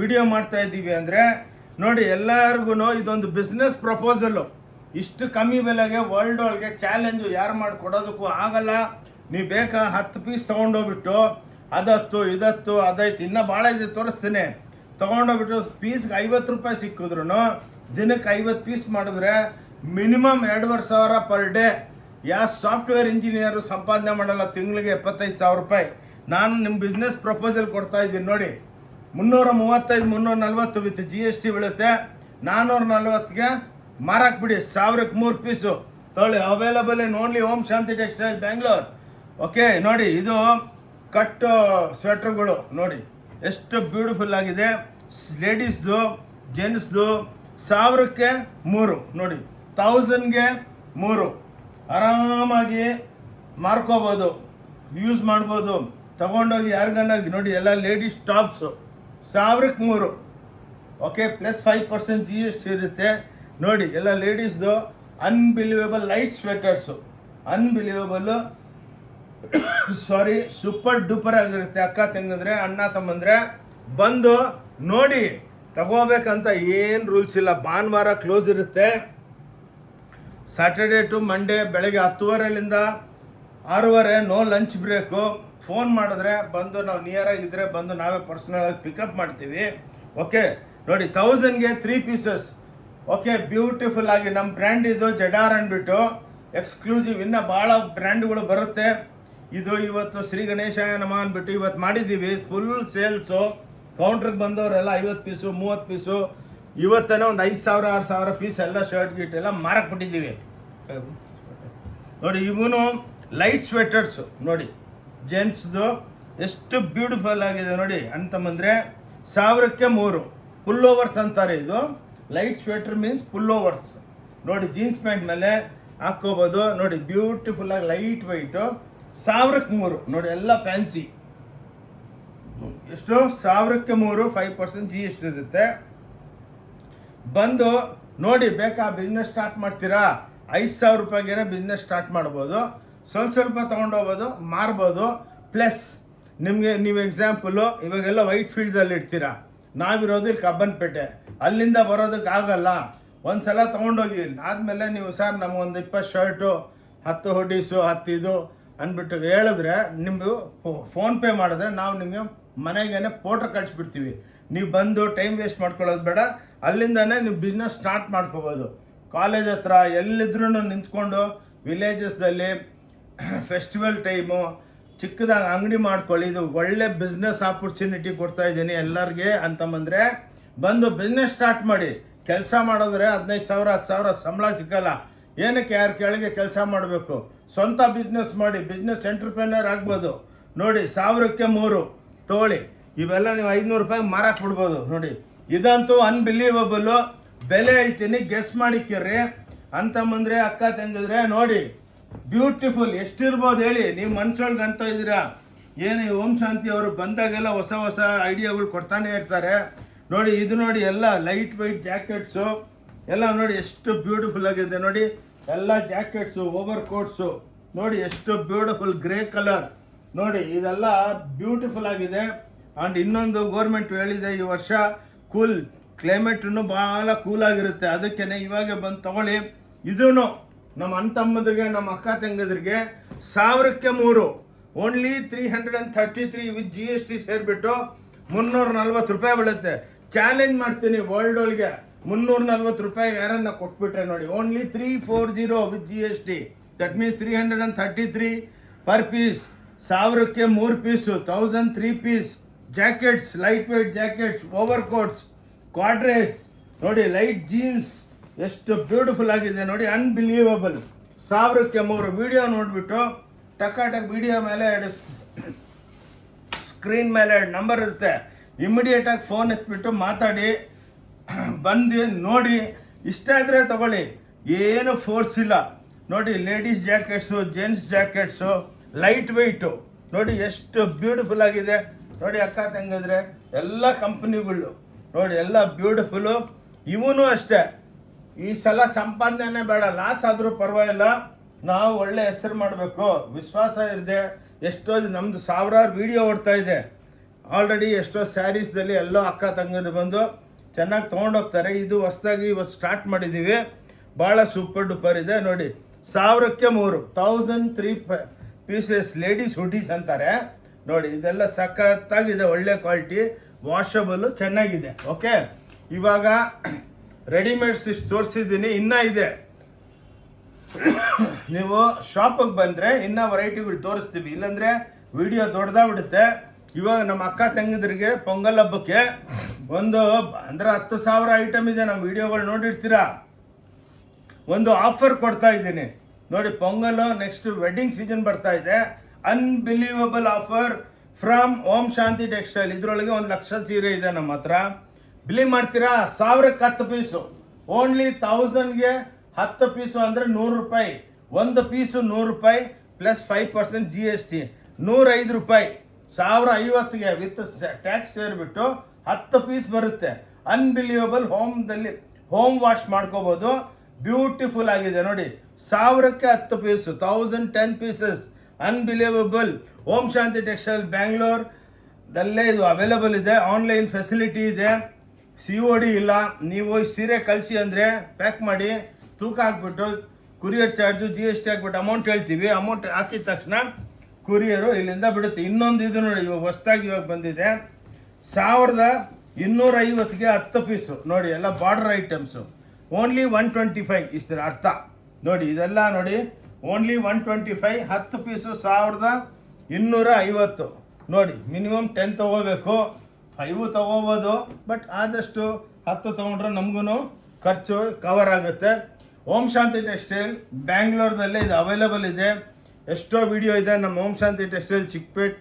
ವಿಡಿಯೋ ಮಾಡ್ತಾ ಇದ್ದೀವಿ ಅಂದರೆ, ನೋಡಿ ಎಲ್ಲರಿಗೂ ಇದೊಂದು ಬಿಸ್ನೆಸ್ ಪ್ರಪೋಸಲ್ಲು ಇಷ್ಟು ಕಮ್ಮಿ ಬೆಲೆಗೆ ವರ್ಲ್ಡ್ ಒಳಗೆ ಚಾಲೆಂಜು ಯಾರು ಮಾಡಿಕೊಡೋದಕ್ಕೂ ಆಗಲ್ಲ. ನೀವು ಬೇಕಾ ಹತ್ತು ಪೀಸ್ ತೊಗೊಂಡೋಗ್ಬಿಟ್ಟು, ಅದತ್ತು, ಇದತ್ತು, ಅದೈತು, ಇನ್ನೂ ಭಾಳ ಇದೆ, ತೋರಿಸ್ತೀನಿ. ತೊಗೊಂಡೋಗ್ಬಿಟ್ಟು ಪೀಸ್ಗೆ ಐವತ್ತು ರೂಪಾಯಿ ಸಿಕ್ಕಿದ್ರು ದಿನಕ್ಕೆ ಐವತ್ತು ಪೀಸ್ ಮಾಡಿದ್ರೆ ಮಿನಿಮಮ್ ಎರಡೂವರೆ ಸಾವಿರ ಪರ್ ಡೇ. ಯಾವ ಸಾಫ್ಟ್ವೇರ್ ಇಂಜಿನಿಯರು ಸಂಪಾದನೆ ಮಾಡಲ್ಲ, ತಿಂಗಳಿಗೆ ಎಪ್ಪತ್ತೈದು ಸಾವಿರ ರೂಪಾಯಿ. ನಾನು ನಿಮ್ಮ ಬಿಸ್ನೆಸ್ ಪ್ರಪೋಸಲ್ ಕೊಡ್ತಾ ಇದ್ದೀನಿ ನೋಡಿ. ಮುನ್ನೂರ ಮೂವತ್ತೈದು, ಮುನ್ನೂರ ನಲ್ವತ್ತು ವಿತ್ ಜಿ ಎಸ್ ಟಿ ಬೀಳುತ್ತೆ. ನಾನ್ನೂರ ನಲ್ವತ್ತಿಗೆ ಮಾರಾಕ್ಬಿಡಿ ಬಿಡಿ ಸಾವಿರಕ್ಕೆ ಮೂರು ಪೀಸು. ತೊಗೊಳ್ಳಿ available in only Om Shanti textile Bangalore okay ನೋಡಿ, ಇದು ಕಟ್ ಸ್ವೆಟ್ರ್ಗಳು ನೋಡಿ. ಎಷ್ಟು ಬ್ಯೂಟಿಫುಲ್ ಆಗಿದೆ. ಲೇಡೀಸ್ದು ಜೆಂಟ್ಸ್ದು ಸಾವಿರಕ್ಕೆ ಮೂರು. ನೋಡಿ ತೌಸಂಡ್ಗೆ ಮೂರು. ಆರಾಮಾಗಿ ಮಾರ್ಕೋಬೋದು ಯೂಸ್ ಮಾಡ್ಬೋದು. ತಗೊಂಡೋಗಿ ಯಾರಿಗನ್ನಾಗಿ ನೋಡಿ, ಎಲ್ಲ ಲೇಡೀಸ್ ಟಾಪ್ಸು ಸಾವಿರಕ್ಕೆ ಮೂರು. Okay plus five percent G S T ಇರುತ್ತೆ. ನೋಡಿ, ಎಲ್ಲ ಲೇಡೀಸ್ದು unbelievable light sweaters unbelievable sari super duper ಆಗಿರುತ್ತೆ. ಅಕ್ಕ, ತಂಗಂದ್ರೆ, ಅಣ್ಣ, ತಮ್ಮಂದ್ರೆ, ಬಂದು ನೋಡಿ, ತಗೋಬೇಕಂತ ಏನು ರೂಲ್ಸ್ ಇಲ್ಲ. ಭಾನುವಾರ ಕ್ಲೋಸ್ ಇರುತ್ತೆ. ಸ್ಯಾಟರ್ಡೆ ಟು ಮಂಡೇ ಬೆಳಗ್ಗೆ ಹತ್ತುವರೆಲಿಂದ ಆರೂವರೆ ನೋ ಲಂಚ್ ಬ್ರೇಕು ಫೋನ್ ಮಾಡಿದ್ರೆ, ಬಂದು ನಾವು ನಿಯರಾಗಿದ್ದರೆ ಬಂದು ನಾವೇ ಪರ್ಸನಲ್ ಆಗಿ ಪಿಕಪ್ ಮಾಡ್ತೀವಿ. ಓಕೆ ನೋಡಿ ತೌಸಂಡ್ಗೆ ತ್ರೀ ಪೀಸಸ್ ಓಕೆ ಬ್ಯೂಟಿಫುಲ್ ಆಗಿ ನಮ್ಮ ಬ್ರ್ಯಾಂಡ್ ಇದು ಜಡಾರ್ ಅಂದ್ಬಿಟ್ಟು ಎಕ್ಸ್ಕ್ಲೂಸಿವ್ ಇನ್ನೂ ಭಾಳ ಬ್ರ್ಯಾಂಡ್ಗಳು ಬರುತ್ತೆ. ಇದು ಇವತ್ತು ಶ್ರೀ ಗಣೇಶಾಯ ನಮ ಅಂದ್ಬಿಟ್ಟು ಇವತ್ತು ಮಾಡಿದ್ದೀವಿ. ಫುಲ್ ಸೇಲ್ಸು ಕೌಂಟ್ರಿಗೆ ಬಂದವರೆಲ್ಲ ಐವತ್ತು ಪೀಸು ಮೂವತ್ತು ಪೀಸು ಇವತ್ತೇನೋ ಒಂದು ಐದು ಸಾವಿರ, ಆರು ಸಾವಿರ ಪೀಸ್ ಎಲ್ಲ ಶರ್ಟ್ ಗೀಟ್ ಎಲ್ಲ ಮಾರಕ್ಕೆ ಬಿಟ್ಟಿದ್ದೀವಿ ನೋಡಿ, ಇವನು ಲೈಟ್ ಸ್ವೆಟರ್ಸು ನೋಡಿ ಜೆಂಟ್ಸ್ದು ಎಷ್ಟು ಬ್ಯೂಟಿಫುಲ್ ಆಗಿದೆ ನೋಡಿ ಅಂತಂದ್ರೆ ಸಾವಿರಕ್ಕೆ ಮೂರು ಪುಲ್ ಓವರ್ಸ್ ಅಂತಾರೆ ಇದು. Light sweater means pullovers ನೋಡಿ ಜೀನ್ಸ್ ಪ್ಯಾಂಟ್ ಮೇಲೆ ಹಾಕ್ಕೋಬೋದು. ನೋಡಿ ಬ್ಯೂಟಿಫುಲ್ ಆಗಿ ಲೈಟ್ ವೈಟು ಸಾವಿರಕ್ಕೆ ಮೂರು. ನೋಡಿ, ಎಲ್ಲ ಫ್ಯಾನ್ಸಿ ಎಷ್ಟು? ಸಾವಿರಕ್ಕೆ ಮೂರು five percent G S T ಇರುತ್ತೆ ಬಂದು ನೋಡಿ, ಬೇಕಾ ಬಿಸ್ನೆಸ್ ಸ್ಟಾರ್ಟ್ ಮಾಡ್ತೀರಾ? ಐದು ಸಾವಿರ ರೂಪಾಯಿಗೇನೆ ಬಿಸ್ನೆಸ್ ಸ್ಟಾರ್ಟ್ ಮಾಡ್ಬೋದು. ಸ್ವಲ್ಪ ಸ್ವಲ್ಪ ತೊಗೊಂಡೋಗ್ಬೋದು ಮಾರ್ಬೋದು. ಪ್ಲಸ್ ನಿಮಗೆ, ನೀವು ಎಕ್ಸಾಂಪಲು ಇವಾಗೆಲ್ಲ ವೈಟ್ ಫೀಲ್ಡಲ್ಲಿ ಇಡ್ತೀರಾ? ನಾವಿರೋದು ಇಲ್ಲಿ ಕಬ್ಬನ್ಪೇಟೆ. ಅಲ್ಲಿಂದ ಬರೋದಕ್ಕೆ ಆಗಲ್ಲ. ಒಂದು ಸಲ ತೊಗೊಂಡೋಗಿ, ಆದಮೇಲೆ ನೀವು ಸರ್, ನಮಗೊಂದು ಇಪ್ಪತ್ತು ಶರ್ಟು ಹತ್ತು ಹುಡೀಸು ಹತ್ತಿದು ಅಂದ್ಬಿಟ್ಟು ಹೇಳಿದ್ರೆ ನಿಮ್ಮದು ಫೋನ್ಪೇ ಮಾಡಿದ್ರೆ ನಾವು ನಿಮಗೆ ಮನೆಗೇನೆ ಪೋಟ್ರ್ ಕಳಿಸ್ಬಿಡ್ತೀವಿ. ನೀವು ಬಂದು ಟೈಮ್ ವೇಸ್ಟ್ ಮಾಡ್ಕೊಳ್ಳೋದು ಬೇಡ, ಅಲ್ಲಿಂದನೇ ನೀವು ಬಿಸ್ನೆಸ್ ಸ್ಟಾರ್ಟ್ ಮಾಡ್ಕೋಬೋದು. ಕಾಲೇಜ್ ಹತ್ರ ಎಲ್ಲಿದ್ರೂ ನಿಂತ್ಕೊಂಡು ವಿಲೇಜಸ್ದಲ್ಲಿ ಫೆಸ್ಟಿವಲ್ ಟೈಮು ಚಿಕ್ಕದಾಗಿ ಅಂಗಡಿ ಮಾಡ್ಕೊಳ್ಳಿ, ಇದು ಒಳ್ಳೆ ಬಿಸ್ನೆಸ್ ಆಪರ್ಚುನಿಟಿ ಕೊಡ್ತಾ ಇದ್ದೀನಿ ಎಲ್ಲರಿಗೆ ಅಂತಂದ್ರೆ ಬಂದು ಬಿಸ್ನೆಸ್ ಸ್ಟಾರ್ಟ್ ಮಾಡಿ. ಕೆಲಸ ಮಾಡಿದ್ರೆ ಹದಿನೈದು ಸಾವಿರ, ಹತ್ತು ಸಾವಿರ ಸಂಬಳ ಸಿಕ್ಕಲ್ಲ ಏನಕ್ಕೆ ಯಾರ ಕೆಳಗೆ ಕೆಲಸ ಮಾಡಬೇಕು? ಸ್ವಂತ ಬಿಸ್ನೆಸ್ ಮಾಡಿ ಬಿಸ್ನೆಸ್ ಎಂಟ್ರಪ್ರಿನರ್ ಆಗ್ಬೋದು. ನೋಡಿ, ಸಾವಿರಕ್ಕೆ ಮೂರು, ತೋಳಿ. ಇವೆಲ್ಲ ನೀವು ಐದುನೂರು ರೂಪಾಯಿ ಮಾರಕ್ಕೆ ಬಿಡ್ಬೋದು. ನೋಡಿ, ಇದಂತೂ ಅನ್ಬಿಲೀವಬಲ್ಲು ಬೆಲೆ ಐತೀನಿ ಗೆಸ್ ಮಾಡಿಕ್ಕಿರ್ರಿ. ಅಂತಂಬಂದ್ರೆ ಅಕ್ಕ ತಂಗಿದ್ರೆ, ನೋಡಿ ಬ್ಯೂಟಿಫುಲ್ ಎಷ್ಟಿರ್ಬೋದು ಹೇಳಿ, ನೀವು ಮನ್ಸೊಳಗೆ ಅಂತ ಇದ್ದೀರಾ? ಏನು ಓಂ ಶಾಂತಿ ಅವರು ಬಂದಾಗೆಲ್ಲ ಹೊಸ ಹೊಸ ಐಡಿಯಾಗಳು ಕೊಡ್ತಾನೆ ಇರ್ತಾರೆ. ನೋಡಿ, ಇದು ನೋಡಿ ಎಲ್ಲ ಲೈಟ್ ವೈಟ್ ಜಾಕೆಟ್ಸು ಎಲ್ಲ ನೋಡಿ ಎಷ್ಟು ಬ್ಯೂಟಿಫುಲ್ ಆಗಿದೆ ನೋಡಿ. ಎಲ್ಲ ಜಾಕೆಟ್ಸು ಓವರ್ ಕೋಟ್ಸು ನೋಡಿ ಎಷ್ಟು ಬ್ಯೂಟಿಫುಲ್ ಗ್ರೇ ಕಲರ್ ನೋಡಿ, ಇದೆಲ್ಲ ಬ್ಯೂಟಿಫುಲ್ ಆಗಿದೆ. ಆ್ಯಂಡ್ ಇನ್ನೊಂದು ಗೋರ್ಮೆಂಟ್ ಹೇಳಿದೆ ಈ ವರ್ಷ ಕೂಲ್ ಕ್ಲೈಮೇಟನ್ನು ಭಾಳ ಕೂಲ್ ಆಗಿರುತ್ತೆ. ಅದಕ್ಕೇನೆ ಇವಾಗ ಬಂದು ತಗೊಳ್ಳಿ. ಇದೂ ನಮ್ಮ ಅಣ್ಣ ತಮ್ಮದ್ರಿಗೆ ನಮ್ಮ ಅಕ್ಕ ತಂಗದ್ರಿಗೆ ಸಾವಿರಕ್ಕೆ ಮೂರು. Only three hundred and thirty three with G S T ಸೇರಿಬಿಟ್ಟು ಮುನ್ನೂರ ನಲ್ವತ್ತು ರೂಪಾಯಿ ಬೀಳುತ್ತೆ. ಚಾಲೆಂಜ್ ಮಾಡ್ತೀನಿ ವರ್ಲ್ಡ್ ಒಳಗೆ ಮುನ್ನೂರ ನಲ್ವತ್ತು ರೂಪಾಯಿ ಯಾರನ್ನ ಕೊಟ್ಬಿಟ್ರೆ ನೋಡಿ. Only three four zero with G S T that means three hundred and thirty three per piece ಸಾವಿರಕ್ಕೆ ಮೂರು piece thousand three piece jackets light weight jackets over coats ಕ್ವಾಡ್ರೇಸ್ ನೋಡಿ ಲೈಟ್ ಜೀನ್ಸ್ ಎಷ್ಟು ಬ್ಯೂಟಿಫುಲ್ ಆಗಿದೆ ನೋಡಿ ಅನ್ಬಿಲೀವಬಲ್ ಸಾವಿರಕ್ಕೆ ಮೂರು. ವಿಡಿಯೋ ನೋಡಿಬಿಟ್ಟು ಟಕಾಟಕ್ ವಿಡಿಯೋ ಮೇಲೆ ಎರಡು ಸ್ಕ್ರೀನ್ ಮೇಲೆ ಎರಡು ನಂಬರ್ ಇರುತ್ತೆ. ಇಮ್ಮಿಡಿಯೇಟಾಗಿ ಫೋನ್ ಎತ್ಬಿಟ್ಟು ಮಾತಾಡಿ. *clears throat* ಬಂದು ನೋಡಿ, ಇಷ್ಟ ಇದ್ರೆ ತಗೊಳ್ಳಿ. ಏನು ಫೋರ್ಸ್ ಇಲ್ಲ. ನೋಡಿ ladies jackets gents jackets light weight ನೋಡಿ, ಎಷ್ಟು ಬ್ಯೂಟಿಫುಲ್ ಆಗಿದೆ. ನೋಡಿ, ಅಕ್ಕ ತಂಗಿದ್ರೆ ಎಲ್ಲ ಕಂಪ್ನಿಗಳು ನೋಡಿ, ಎಲ್ಲ ಬ್ಯೂಟಿಫುಲ್ಲು ಇವನು ಅಷ್ಟೇ. ಈ ಸಲ ಸಂಪಾದನೆ ಬೇಡ. ಲಾಸ್ ಆದರೂ ಪರವಾಗಿಲ್ಲ. ನಾವು ಒಳ್ಳೆ ಹೆಸರು ಮಾಡಬೇಕು. ವಿಶ್ವಾಸ ಇದೆ ಎಷ್ಟೋ ನಮ್ಮದು ಸಾವಿರಾರು ವಿಡಿಯೋ ಓಡ್ತಾ ಇದೆ. ಆಲ್ರೆಡಿ ಎಷ್ಟೋ ಸ್ಯಾರೀಸ್ದಲ್ಲಿ ಎಲ್ಲೋ ಅಕ್ಕ ತಂಗದು ಬಂದು ಚೆನ್ನಾಗಿ ತೊಗೊಂಡೋಗ್ತಾರೆ ಇದು ಹೊಸದಾಗಿ ಇವತ್ತು ಸ್ಟಾರ್ಟ್ ಮಾಡಿದ್ದೀವಿ ಭಾಳ ಸೂಪರ್ ಡೂಪರ್ ಇದೆ. ನೋಡಿ, ಸಾವಿರಕ್ಕೆ ಮೂರು thousand three pieces ladies hoodies ಅಂತಾರೆ. ನೋಡಿ, ಇದೆಲ್ಲ ಸಖತ್ತಾಗಿದೆ, ಒಳ್ಳೆ ಕ್ವಾಲಿಟಿ ವಾಷಬಲ್ಲು ಚೆನ್ನಾಗಿದೆ. ಓಕೆ ಇವಾಗ ರೆಡಿಮೇಡ್ಸ್ ಇಷ್ಟು ತೋರಿಸಿದ್ದೀನಿ. ಇನ್ನೂ ಇದೆ. *coughs* ನೀವು ಶಾಪಿಗೆ ಬಂದರೆ ಇನ್ನೂ ವೆರೈಟಿಗಳು ತೋರಿಸ್ತೀವಿ. ಇಲ್ಲಾಂದರೆ ವಿಡಿಯೋ ದೊಡ್ಡದಾಗ್ಬಿಡುತ್ತೆ ಇವಾಗ ನಮ್ಮ ಅಕ್ಕ ತಂಗಿದ್ರಿಗೆ ಪೊಂಗಲ್ ಹಬ್ಬಕ್ಕೆ ಒಂದು ಅಂದ್ರೆ ಹತ್ತು ಸಾವಿರ ಐಟಮ್ ಇದೆ ನಮ್ಮ ವಿಡಿಯೋಗಳು ನೋಡಿರ್ತೀರಾ? ಒಂದು ಆಫರ್ ಕೊಡ್ತಾ ಇದ್ದೀನಿ. ನೋಡಿ, ಪೊಂಗಲ್ ನೆಕ್ಸ್ಟ್ ವೆಡ್ಡಿಂಗ್ ಸೀಸನ್ ಬರ್ತಾ ಇದೆ. Unbelievable offer from Om Shanti textile ಇದರೊಳಗೆ ಒಂದು ಲಕ್ಷ ಸೀರೆ ಇದೆ ನಮ್ಮ ಹತ್ರ. ಬಿಲಿ ಮಾಡ್ತೀರಾ? ಸಾವಿರಕ್ಕೆ ಹತ್ತು ಪೀಸು ಓನ್ಲಿ ತೌಸಂಡ್ಗೆ ಹತ್ತು ಪೀಸು ಅಂದರೆ ನೂರು ರೂಪಾಯಿ. ಒಂದು ಪೀಸು ನೂರು ರೂಪಾಯಿ plus five percent G S T ನೂರೈದು ರೂಪಾಯಿ. ಸಾವಿರ ಐವತ್ತಿಗೆ ವಿತ್ ಟ್ಯಾಕ್ಸ್ ಸೇರಿಬಿಟ್ಟು ಹತ್ತು ಪೀಸ್ ಬರುತ್ತೆ. ಅನ್ಬಿಲಿಯಬಲ್ ಹೋಮ್ದಲ್ಲಿ ಹೋಮ್ ವಾಶ್ ಮಾಡ್ಕೋಬೋದು. ಬ್ಯೂಟಿಫುಲ್ ಆಗಿದೆ ನೋಡಿ. ಸಾವಿರಕ್ಕೆ ಹತ್ತು piece thousand ten pieces unbelievable Om Shanti textile Bangalore ದಲ್ಲೇ ಇದು ಅವೈಲಬಲ್ ಇದೆ. ಆನ್ಲೈನ್ ಫೆಸಿಲಿಟಿ ಇದೆ. ಸಿ ಒ ಡಿ ಇಲ್ಲ. ನೀವು ಸೀರೆ ಕಳಿಸಿ ಅಂದರೆ ಪ್ಯಾಕ್ ಮಾಡಿ ತೂಕ ಹಾಕ್ಬಿಟ್ಟು courier charge G S T ಹಾಕ್ಬಿಟ್ಟು ಅಮೌಂಟ್ ಹೇಳ್ತೀವಿ. ಅಮೌಂಟ್ ಹಾಕಿದ ತಕ್ಷಣ ಕುರಿಯರು ಇಲ್ಲಿಂದ ಬಿಡುತ್ತೆ. ಇನ್ನೊಂದು ಇದು ನೋಡಿ, ಇವಾಗ ಹೊಸ್ದಾಗಿ ಇವಾಗ ಬಂದಿದೆ. ಸಾವಿರದ ಇನ್ನೂರ ಐವತ್ತಿಗೆ ಹತ್ತು ಪೀಸು ನೋಡಿ, ಎಲ್ಲ border items only one twenty five ಇಷ್ಟರ ಅರ್ಥ. ನೋಡಿ, ಇದೆಲ್ಲ ನೋಡಿ ಓನ್ಲಿ ಒನ್ ಟ್ವೆಂಟಿ ಫೈವ್ ಹತ್ತು ಪೀಸು ಸಾವಿರದ ಇನ್ನೂರ ಐವತ್ತು. ನೋಡಿ ಮಿನಿಮಮ್ ಟೆನ್ ತೊಗೋಬೇಕು. ಫೈವು ತೊಗೋಬೋದು ಬಟ್ ಆದಷ್ಟು ಹತ್ತು ತೊಗೊಂಡ್ರೆ ನಮಗೂ ಖರ್ಚು ಕವರ್ ಆಗುತ್ತೆ. ಓಂ ಶಾಂತಿ ಟೆಕ್ಸ್ಟೈಲ್ ಬ್ಯಾಂಗ್ಳೂರ್ದಲ್ಲೇ ಇದು ಅವೈಲೇಬಲ್ ಇದೆ. ಎಷ್ಟೋ ವಿಡಿಯೋ ಇದೆ, ನಮ್ಮ ಓಂ ಶಾಂತಿ ಟೆಕ್ಸ್ಟೈಲ್ ಚಿಕ್ಕಪೇಟ್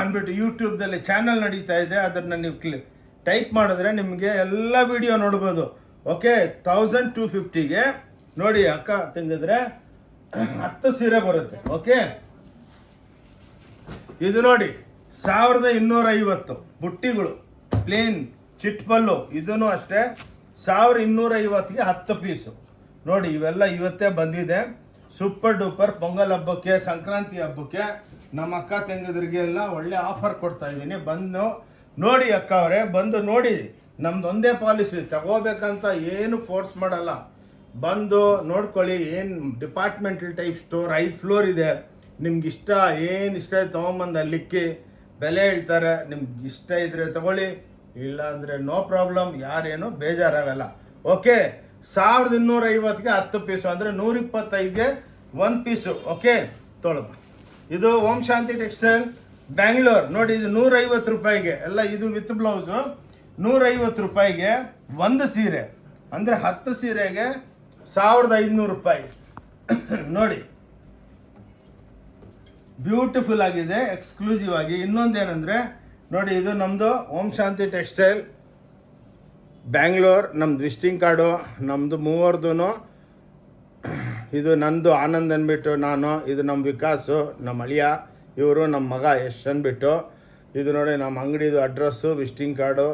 ಅಂದ್ಬಿಟ್ಟು ಯೂಟ್ಯೂಬ್ದಲ್ಲಿ ಚಾನಲ್ ನಡೀತಾ ಇದೆ, ಅದನ್ನು ನೀವು ಕ್ಲಿ ಟೈಪ್ ಮಾಡಿದ್ರೆ ನಿಮಗೆ ಎಲ್ಲ ವಿಡಿಯೋ ನೋಡ್ಬೋದು. ಓಕೆ ತೌಸಂಡ್ ಟು ಫಿಫ್ಟಿಗೆ ನೋಡಿ ಅಕ್ಕ ತೆಗೆದ್ರೆ ಹತ್ತು ಸೀರೆ ಬರುತ್ತೆ ಓಕೆ ಇದು ನೋಡಿ, ಸಾವಿರದ ಇನ್ನೂರ ಐವತ್ತು ಬುಟ್ಟಿಗಳು ಪ್ಲೇನ್ ಚಿಟ್ಪಲ್ಲು ಇದೂ ಅಷ್ಟೇ ಸಾವಿರ ಇನ್ನೂರ ಐವತ್ತಿಗೆ ಹತ್ತು ಪೀಸು ನೋಡಿ, ಇವೆಲ್ಲ ಇವತ್ತೇ ಬಂದಿದೆ. ಸೂಪರ್ ಡೂಪರ್ ಪೊಂಗಲ್ ಹಬ್ಬಕ್ಕೆ, ಸಂಕ್ರಾಂತಿ ಹಬ್ಬಕ್ಕೆ ನಮ್ಮ ಅಕ್ಕ ತಂಗಿದ್ರಿಗೆ ಎಲ್ಲ ಒಳ್ಳೆ ಆಫರ್ ಕೊಡ್ತಾ ಇದ್ದೀನಿ. ಬಂದು ನೋಡಿ ಅಕ್ಕ ಅವರೇ, ಬಂದು ನೋಡಿ. ನಮ್ದು ಒಂದೇ ಪಾಲಿಸಿ ತಗೋಬೇಕಂತ ಏನು ಫೋರ್ಸ್ ಮಾಡಲ್ಲ. ಬಂದು ನೋಡ್ಕೊಳ್ಳಿ, ಏನು ಡಿಪಾರ್ಟ್ಮೆಂಟಲ್ ಟೈಪ್ ಸ್ಟೋರ್ ಐದು ಫ್ಲೋರ್ ಇದೆ. ನಿಮ್ಗೆ ಇಷ್ಟ, ಏನು ಇಷ್ಟ ತೊಗೊಂಬಂದು ಅಲ್ಲಿಕ್ಕಿ. ಬೆಲೆ ಹೇಳ್ತಾರೆ, ನಿಮ್ಗೆ ಇಷ್ಟ ಇದ್ರೆ ತಗೊಳ್ಳಿ. ಇಲ್ಲ ಅಂದರೆ ನೋ ಪ್ರಾಬ್ಲಮ್ ಯಾರೇನು ಬೇಜಾರಾಗಲ್ಲ. ಓಕೆ ಸಾವಿರದ ಇನ್ನೂರೈವತ್ತಿಗೆ ಹತ್ತು ಪೀಸು ಅಂದರೆ ನೂರಿಪ್ಪತ್ತೈದಿಗೆ ಒಂದು ಪೀಸು ಓಕೆ ತೊಳಮ್ಮ ಇದು ಓಂ ಶಾಂತಿ ಟೆಕ್ಸ್ಟೈಲ್ ಬ್ಯಾಂಗ್ಳೂರ್ ನೋಡಿ, ಇದು ನೂರೈವತ್ತು ರೂಪಾಯಿಗೆ. ಎಲ್ಲ ಇದು ವಿತ್ ಬ್ಲೌಸು ನೂರೈವತ್ತು ರೂಪಾಯಿಗೆ ಒಂದು ಸೀರೆ. ಅಂದರೆ ಹತ್ತು ಸೀರೆಗೆ ಸಾವಿರದ ಐದುನೂರು ರೂಪಾಯಿ. ನೋಡಿ. ಬ್ಯೂಟಿಫುಲ್ ಆಗಿದೆ ಎಕ್ಸ್ಕ್ಲೂಸಿವ್ ಆಗಿ. ಇನ್ನೊಂದೇನೆಂದರೆ, ನೋಡಿ, ಇದು ನಮ್ಮದು ಓಂ ಶಾಂತಿ ಟೆಕ್ಸ್ಟೈಲ್. ಬ್ಯಾಂಗ್ಳೂರ್ ನಮ್ಮದು ವಿಸಿಟಿಂಗ್ ಕಾರ್ಡು ನಮ್ಮದು ಮೂವರ್ದು ಇದು ನಂದು ಆನಂದ್ ಅಂದ್ಬಿಟ್ಟು ನಾನು, ಇದು ನಮ್ಮ ವಿಕಾಸು ನಮ್ಮ ಅಳಿಯ, ಇವರು ನಮ್ಮ ಮಗ ಯಶ್ ಅಂದ್ಬಿಟ್ಟು. ಇದು ನೋಡಿ ನಮ್ಮ ಅಂಗಡಿದು ಅಡ್ರೆಸ್ಸು, ವಿಸಿಟಿಂಗ್ ಕಾರ್ಡು,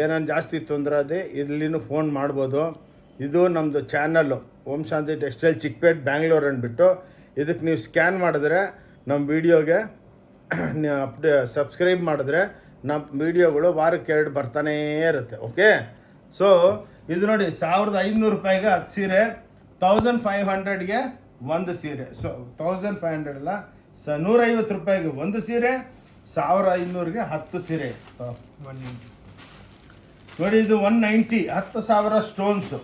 ಏನೇನು ಜಾಸ್ತಿ ತೊಂದರೆ ಅದೇ ಇಲ್ಲಿನೂ ಫೋನ್ ಮಾಡ್ಬೋದು. ಇದು ನಮ್ಮದು ಚಾನಲ್ಲು ಓಂ ಶಾಂತಿ ಟೆಕ್ಸ್ಟೈಲ್ ಚಿಕ್ಕಪೇಟ್, ಬ್ಯಾಂಗ್ಳೂರ್ ಅಂದ್ಬಿಟ್ಟು. ಇದಕ್ಕೆ ನೀವು ಸ್ಕ್ಯಾನ್ ಮಾಡಿದ್ರೆ ನಮ್ಮ ವೀಡಿಯೋಗೆ *clears throat* ಅಪ್ಡೇ, ಸಬ್ಸ್ಕ್ರೈಬ್ ಮಾಡಿದ್ರೆ ನಮ್ಮ ವೀಡಿಯೋಗಳು ವಾರಕ್ಕೆ ಎರಡು ಬರ್ತಾನೇ ಇರುತ್ತೆ, ಓಕೆ? ಸೊ ಇದು ನೋಡಿ ಸಾವಿರದ ಐನೂರು ರೂಪಾಯಿಗೆ ಹತ್ತು ಸೀರೆ. ತೌಸಂಡ್ ಫೈವ್ ಹಂಡ್ರೆಡ್ಗೆ ಒಂದು ಸೀರೆ. ಸೊ ತೌಸಂಡ್ ಫೈವ್ ಹಂಡ್ರೆಡ್ ಅಲ್ಲ ಸ ನೂರೈವತ್ತು ರೂಪಾಯಿಗೆ ಒಂದು ಸೀರೆ ಸಾವಿರ ಐನೂರಿಗೆ ಹತ್ತು ಸೀರೆ. ನೋಡಿ ಇದು ಒನ್ ನೈಂಟಿ ಹತ್ತು ಸಾವಿರ ಸ್ಟೋನ್ಸು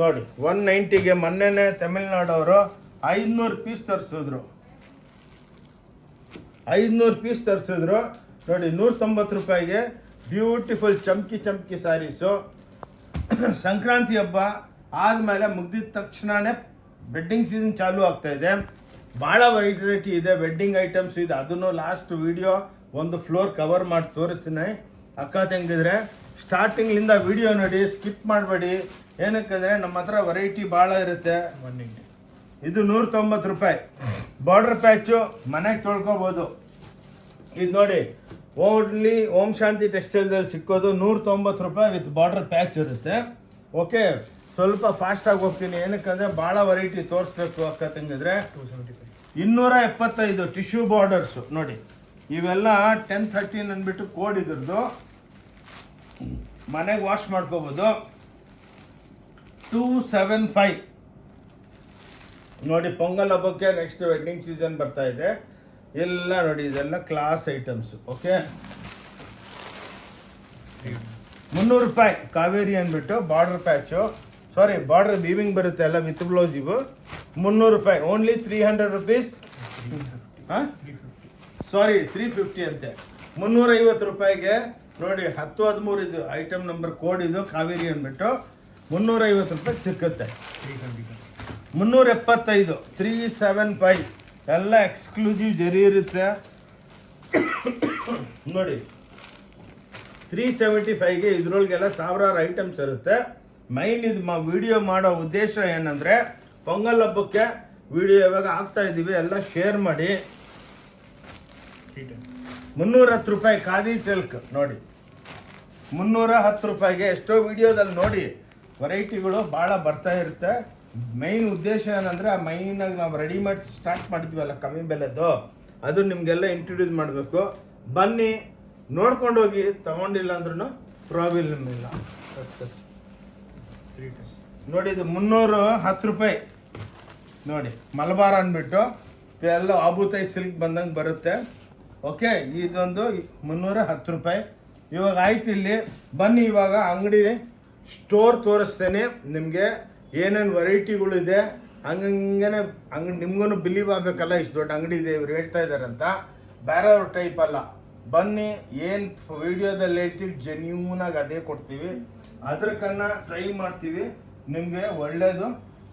ನೋಡಿ ಒನ್ ನೈಂಟಿಗೆ ಮೊನ್ನೆನೇ ತಮಿಳ್ನಾಡವರು ಐದುನೂರು ಪೀಸ್ ತರಿಸಿದ್ರು. ಐದುನೂರು ಪೀಸ್ ತರಿಸಿದ್ರು. ನೋಡಿ ನೂರ ತೊಂಬತ್ತು ರೂಪಾಯಿಗೆ ಬ್ಯೂಟಿಫುಲ್ ಚಮ್ಕಿ ಚಮ್ಕಿ ಸ್ಯಾರೀಸು *coughs* ಸಂಕ್ರಾಂತಿ ಹಬ್ಬ ಆದಮೇಲೆ ಮುಗ್ದಿದ ತಕ್ಷಣವೇ ವೆಡ್ಡಿಂಗ್ ಸೀಸನ್ ಚಾಲೂ ಇದೆ. ಭಾಳ ವೆರೈಟಿ ಇದೆ ವೆಡ್ಡಿಂಗ್ ಐಟಮ್ಸ್ ಇದೆ. ಅದನ್ನು ಲಾಸ್ಟ್ ವಿಡಿಯೋ ಒಂದು ಫ್ಲೋರ್ ಕವರ್ ಮಾಡಿ ತೋರಿಸ್ತೀನಿ. ಅಕ್ಕ ತಂಗಿದ್ರೆ ಸ್ಟಾರ್ಟಿಂಗ್ಲಿಂದ ವಿಡಿಯೋ ನೋಡಿ ಸ್ಕಿಪ್ ಮಾಡಬೇಡಿ. ಏನಕ್ಕಂದರೆ ನಮ್ಮ ಹತ್ರ ವೆರೈಟಿ ಭಾಳ ಇರುತ್ತೆ. ಇದು ನೂರ ತೊಂಬತ್ತು ರೂಪಾಯಿ. ಬಾರ್ಡರ್ ಪ್ಯಾಚು ಮನೆಗೆ ತೊಳ್ಕೊಬೋದು. ಇದು ನೋಡಿ ಓನ್ಲಿ ಓಂ ಶಾಂತಿ ಟೆಕ್ಸ್ಟೈಲ್ದಲ್ಲಿ ಸಿಕ್ಕೋದು ನೂರ ತೊಂಬತ್ತು ರೂಪಾಯಿ ವಿತ್ ಬಾರ್ಡರ್ ಪ್ಯಾಚ್ ಇರುತ್ತೆ. ಓಕೆ ಸ್ವಲ್ಪ ಫಾಸ್ಟಾಗಿ ಹೋಗ್ತೀನಿ. ಏನಕ್ಕಂದರೆ ಭಾಳ ವೆರೈಟಿ ತೋರಿಸ್ಬೇಕು ಅಕ್ಕ ತಂಗಿದ್ರೆ. ಇನ್ನೂರ ಎಪ್ಪತ್ತೈದು ಟಿಶ್ಯೂ ಬಾರ್ಡರ್ಸು ನೋಡಿ. ಇವೆಲ್ಲ ಟೆನ್ ಥರ್ಟೀನ್ ಅಂದ್ಬಿಟ್ಟು ಕೋಡ್ ಇದ್ರದ್ದು. ಮನೆಗೆ ವಾಶ್ ಮಾಡ್ಕೋಬೋದು. ಟೂ ಸೆವೆನ್ ಫೈವ್ ನೋಡಿ ಪೊಂಗಲ್ ಹಬ್ಬಕ್ಕೆ ನೆಕ್ಸ್ಟ್ ವೆಡ್ಡಿಂಗ್ ಸೀಸನ್ ಬರ್ತಾ ಇದೆ. ಎಲ್ಲ ನೋಡಿ ಇದೆಲ್ಲ ಕ್ಲಾಸ್ ಐಟಮ್ಸು ಓಕೆ ಮುನ್ನೂರು ರೂಪಾಯಿ ಕಾವೇರಿ ಅಂದ್ಬಿಟ್ಟು border patch sari border weaving ಬರುತ್ತೆ ಎಲ್ಲ ವಿತ್ ಬ್ಲೌಸ್ ಇವು ಮುನ್ನೂರು ರೂಪಾಯಿ. ಓನ್ಲಿ ತ್ರೀ ಹಂಡ್ರೆಡ್ ರುಪೀಸ್ ಹಾಂ ಸಾರಿ ತ್ರೀ ಫಿಫ್ಟಿ ಅಂತೆ. ಮುನ್ನೂರೈವತ್ತು ರೂಪಾಯಿಗೆ ನೋಡಿ, ಹತ್ತು ಹದಿಮೂರು ಇದು ಐಟಮ್ ನಂಬರ್ ಕೋಡ್ ಇದು ಕಾವೇರಿ ಅಂದ್ಬಿಟ್ಟು ಮುನ್ನೂರೈವತ್ತು ರೂಪಾಯಿ ಸಿಕ್ಕುತ್ತೆ. ಮುನ್ನೂರ ಎಪ್ಪತ್ತೈದು ತ್ರೀ ಸೆವೆನ್ ಫೈವ್ ಎಲ್ಲ ಎಕ್ಸ್ಕ್ಲೂಸಿವ್ ಜರಿ ಇರುತ್ತೆ. ನೋಡಿ ತ್ರೀ ಸೆವೆಂಟಿ ಫೈವ್ಗೆ ಇದ್ರೊಳಗೆಲ್ಲ ಸಾವಿರಾರು ಐಟಮ್ಸ್ ಇರುತ್ತೆ. ಮೈನ್ ಇದು ಮಾ ವಿಡಿಯೋ ಮಾಡೋ ಉದ್ದೇಶ ಏನಂದರೆ ಪೊಂಗಲ್ ಹಬ್ಬಕ್ಕೆ ವಿಡಿಯೋ ಇವಾಗ ಹಾಕ್ತಾ ಇದ್ದೀವಿ ಎಲ್ಲ ಶೇರ್ ಮಾಡಿ. ಮುನ್ನೂರ ಹತ್ತು ರೂಪಾಯಿ ಖಾದಿ ಸಿಲ್ಕ್ ನೋಡಿ. ಮುನ್ನೂರ ಹತ್ತು ರೂಪಾಯಿಗೆ ಎಷ್ಟೋ ವಿಡಿಯೋದಲ್ಲಿ ನೋಡಿ ವೆರೈಟಿಗಳು ಭಾಳ ಬರ್ತಾ ಇರುತ್ತೆ. ಮೈನ್ ಉದ್ದೇಶ ಏನಂದರೆ ಆ ಮೈನಾಗಿ ನಾವು ರೆಡಿಮೇಡ್ ಸ್ಟಾರ್ಟ್ ಮಾಡಿದ್ವಲ್ಲ ಕಮ್ಮಿ ಬೆಲೆದು, ಅದು ನಿಮಗೆಲ್ಲ ಇಂಟ್ರೊಡ್ಯೂಸ್ ಮಾಡಬೇಕು. ಬನ್ನಿ ನೋಡ್ಕೊಂಡು ಹೋಗಿ ತಗೊಂಡಿಲ್ಲ ಅಂದ್ರೂ ಪ್ರಾಬ್ಲಮ್ ಇಲ್ಲ. ನೋಡಿ, ಇದು ಮುನ್ನೂರು ಹತ್ತು ರೂಪಾಯಿ. ನೋಡಿ, ಮಲಬಾರ್ ಅಂದ್ಬಿಟ್ಟು ಎಲ್ಲ ಆಬೂತಾಯಿ ಸಿಲ್ಕ್ ಬಂದಂಗೆ ಬರುತ್ತೆ. ಓಕೆ, ಇದೊಂದು ಮುನ್ನೂರ ಹತ್ತು ರೂಪಾಯಿ. ಇವಾಗ ಆಯ್ತು ಇಲ್ಲಿ. ಬನ್ನಿ, ಇವಾಗ ಅಂಗಡಿ ಸ್ಟೋರ್ ತೋರಿಸ್ತೇನೆ. ನಿಮಗೆ ಏನೇನು ವೆರೈಟಿಗಳಿದೆ ಹಂಗಂಗೆ ಹಂಗೆ ನಿಮ್ಗೂ ಬಿಲೀವ್ ಆಗಬೇಕಲ್ಲ, ಇಷ್ಟು ದೊಡ್ಡ ಅಂಗಡಿ ಇದೆ, ಇವ್ರು ಹೇಳ್ತಾ ಇದ್ದಾರಂತ ಬೇರೆಯವ್ರ ಟೈಪ್ ಅಲ್ಲ. ಬನ್ನಿ, ಏನು ವಿಡಿಯೋದಲ್ಲಿ ಹೇಳ್ತೀವಿ ಜೆನ್ಯೂನಾಗಿ ಅದೇ ಕೊಡ್ತೀವಿ. ಅದ್ರಕನ್ನ ಟ್ರೈ ಮಾಡ್ತೀವಿ. ನಿಮಗೆ ಒಳ್ಳೆಯದು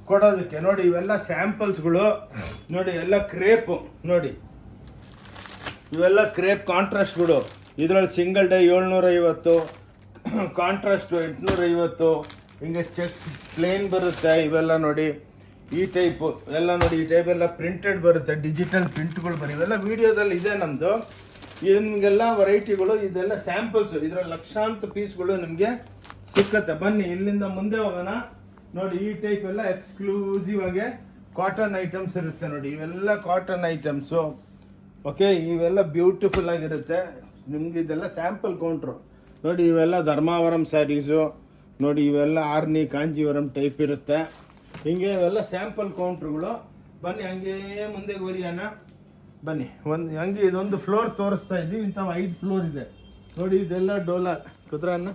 ಕೊಡೋದಕ್ಕೆ. ನೋಡಿ, ಇವೆಲ್ಲ ಸ್ಯಾಂಪಲ್ಸ್ಗಳು ನೋಡಿ, ಎಲ್ಲ ಕ್ರೇಪು ನೋಡಿ, ಇವೆಲ್ಲ ಕ್ರೇಪ್ ಕಾಂಟ್ರಾಸ್ಟ್ಗಳು ಇದರಲ್ಲಿ ಸಿಂಗಲ್ ಡೇ ಏಳ್ನೂರೈವತ್ತು ಕಾಂಟ್ರಾಸ್ಟು ಎಂಟುನೂರೈವತ್ತು. ಹಿಂಗೆ ಚೆಕ್ಸ್ ಪ್ಲೇನ್ ಬರುತ್ತೆ ಇವೆಲ್ಲ ನೋಡಿ. ಈ ಟೈಪು ಎಲ್ಲ ನೋಡಿ, ಈ ಟೈಪ್ ಎಲ್ಲ ಪ್ರಿಂಟೆಡ್ ಬರುತ್ತೆ. ಡಿಜಿಟಲ್ ಪ್ರಿಂಟ್ಗಳು ಬರೀ. ಇವೆಲ್ಲ ವೀಡಿಯೋದಲ್ಲಿ ಇದೆ ನಮ್ಮದು ನಿಮಗೆಲ್ಲ ವೆರೈಟಿಗಳು ಇದೆಲ್ಲ ಸ್ಯಾಂಪಲ್ಸು ಇದರಲ್ಲಿ ಲಕ್ಷಾಂತ ಪೀಸ್ಗಳು ನಿಮಗೆ ಸಿಕ್ಕತ್ತೆ. ಬನ್ನಿ, ಇಲ್ಲಿಂದ ಮುಂದೆ ಹೋಗೋಣ. ನೋಡಿ, ಈ ಟೈಪ್ ಎಲ್ಲ ಎಕ್ಸ್ಕ್ಲೂಸಿವ್ ಆಗಿ ಕಾಟನ್ ಐಟಮ್ಸ್ ಇರುತ್ತೆ ನೋಡಿ. ಇವೆಲ್ಲ ಕಾಟನ್ ಐಟಮ್ಸು ಓಕೆ ಇವೆಲ್ಲ ಬ್ಯೂಟಿಫುಲ್ ಆಗಿರುತ್ತೆ. ನಿಮ್ಗೆ ಇದೆಲ್ಲ ಸ್ಯಾಂಪಲ್ ಕೌಂಟ್ರು ನೋಡಿ, ಇವೆಲ್ಲ ಧರ್ಮಾವರಂ ಸ್ಯಾರೀಸು ನೋಡಿ, ಇವೆಲ್ಲ ಆರ್ನಿ, ಕಾಂಜೀವರಂ ಟೈಪ್ ಇರುತ್ತೆ. ಹಿಂಗೆ ಇವೆಲ್ಲ ಸ್ಯಾಂಪಲ್ ಕೌಂಟ್ರುಗಳು ಬನ್ನಿ, ಹಂಗೆ ಮುಂದೆ ಒರಿಯೋಣ ಬನ್ನಿ, ಒಂದು ಹಂಗೆ ಇದೊಂದು ಫ್ಲೋರ್ ತೋರಿಸ್ತಾ ಇದ್ದೀವಿ. ಇಂಥ ಐದು ಫ್ಲೋರ್ ಇದೆ. ನೋಡಿ, ಇದೆಲ್ಲ ಡೋಲಾ. ಕುದ್ರನ್ನ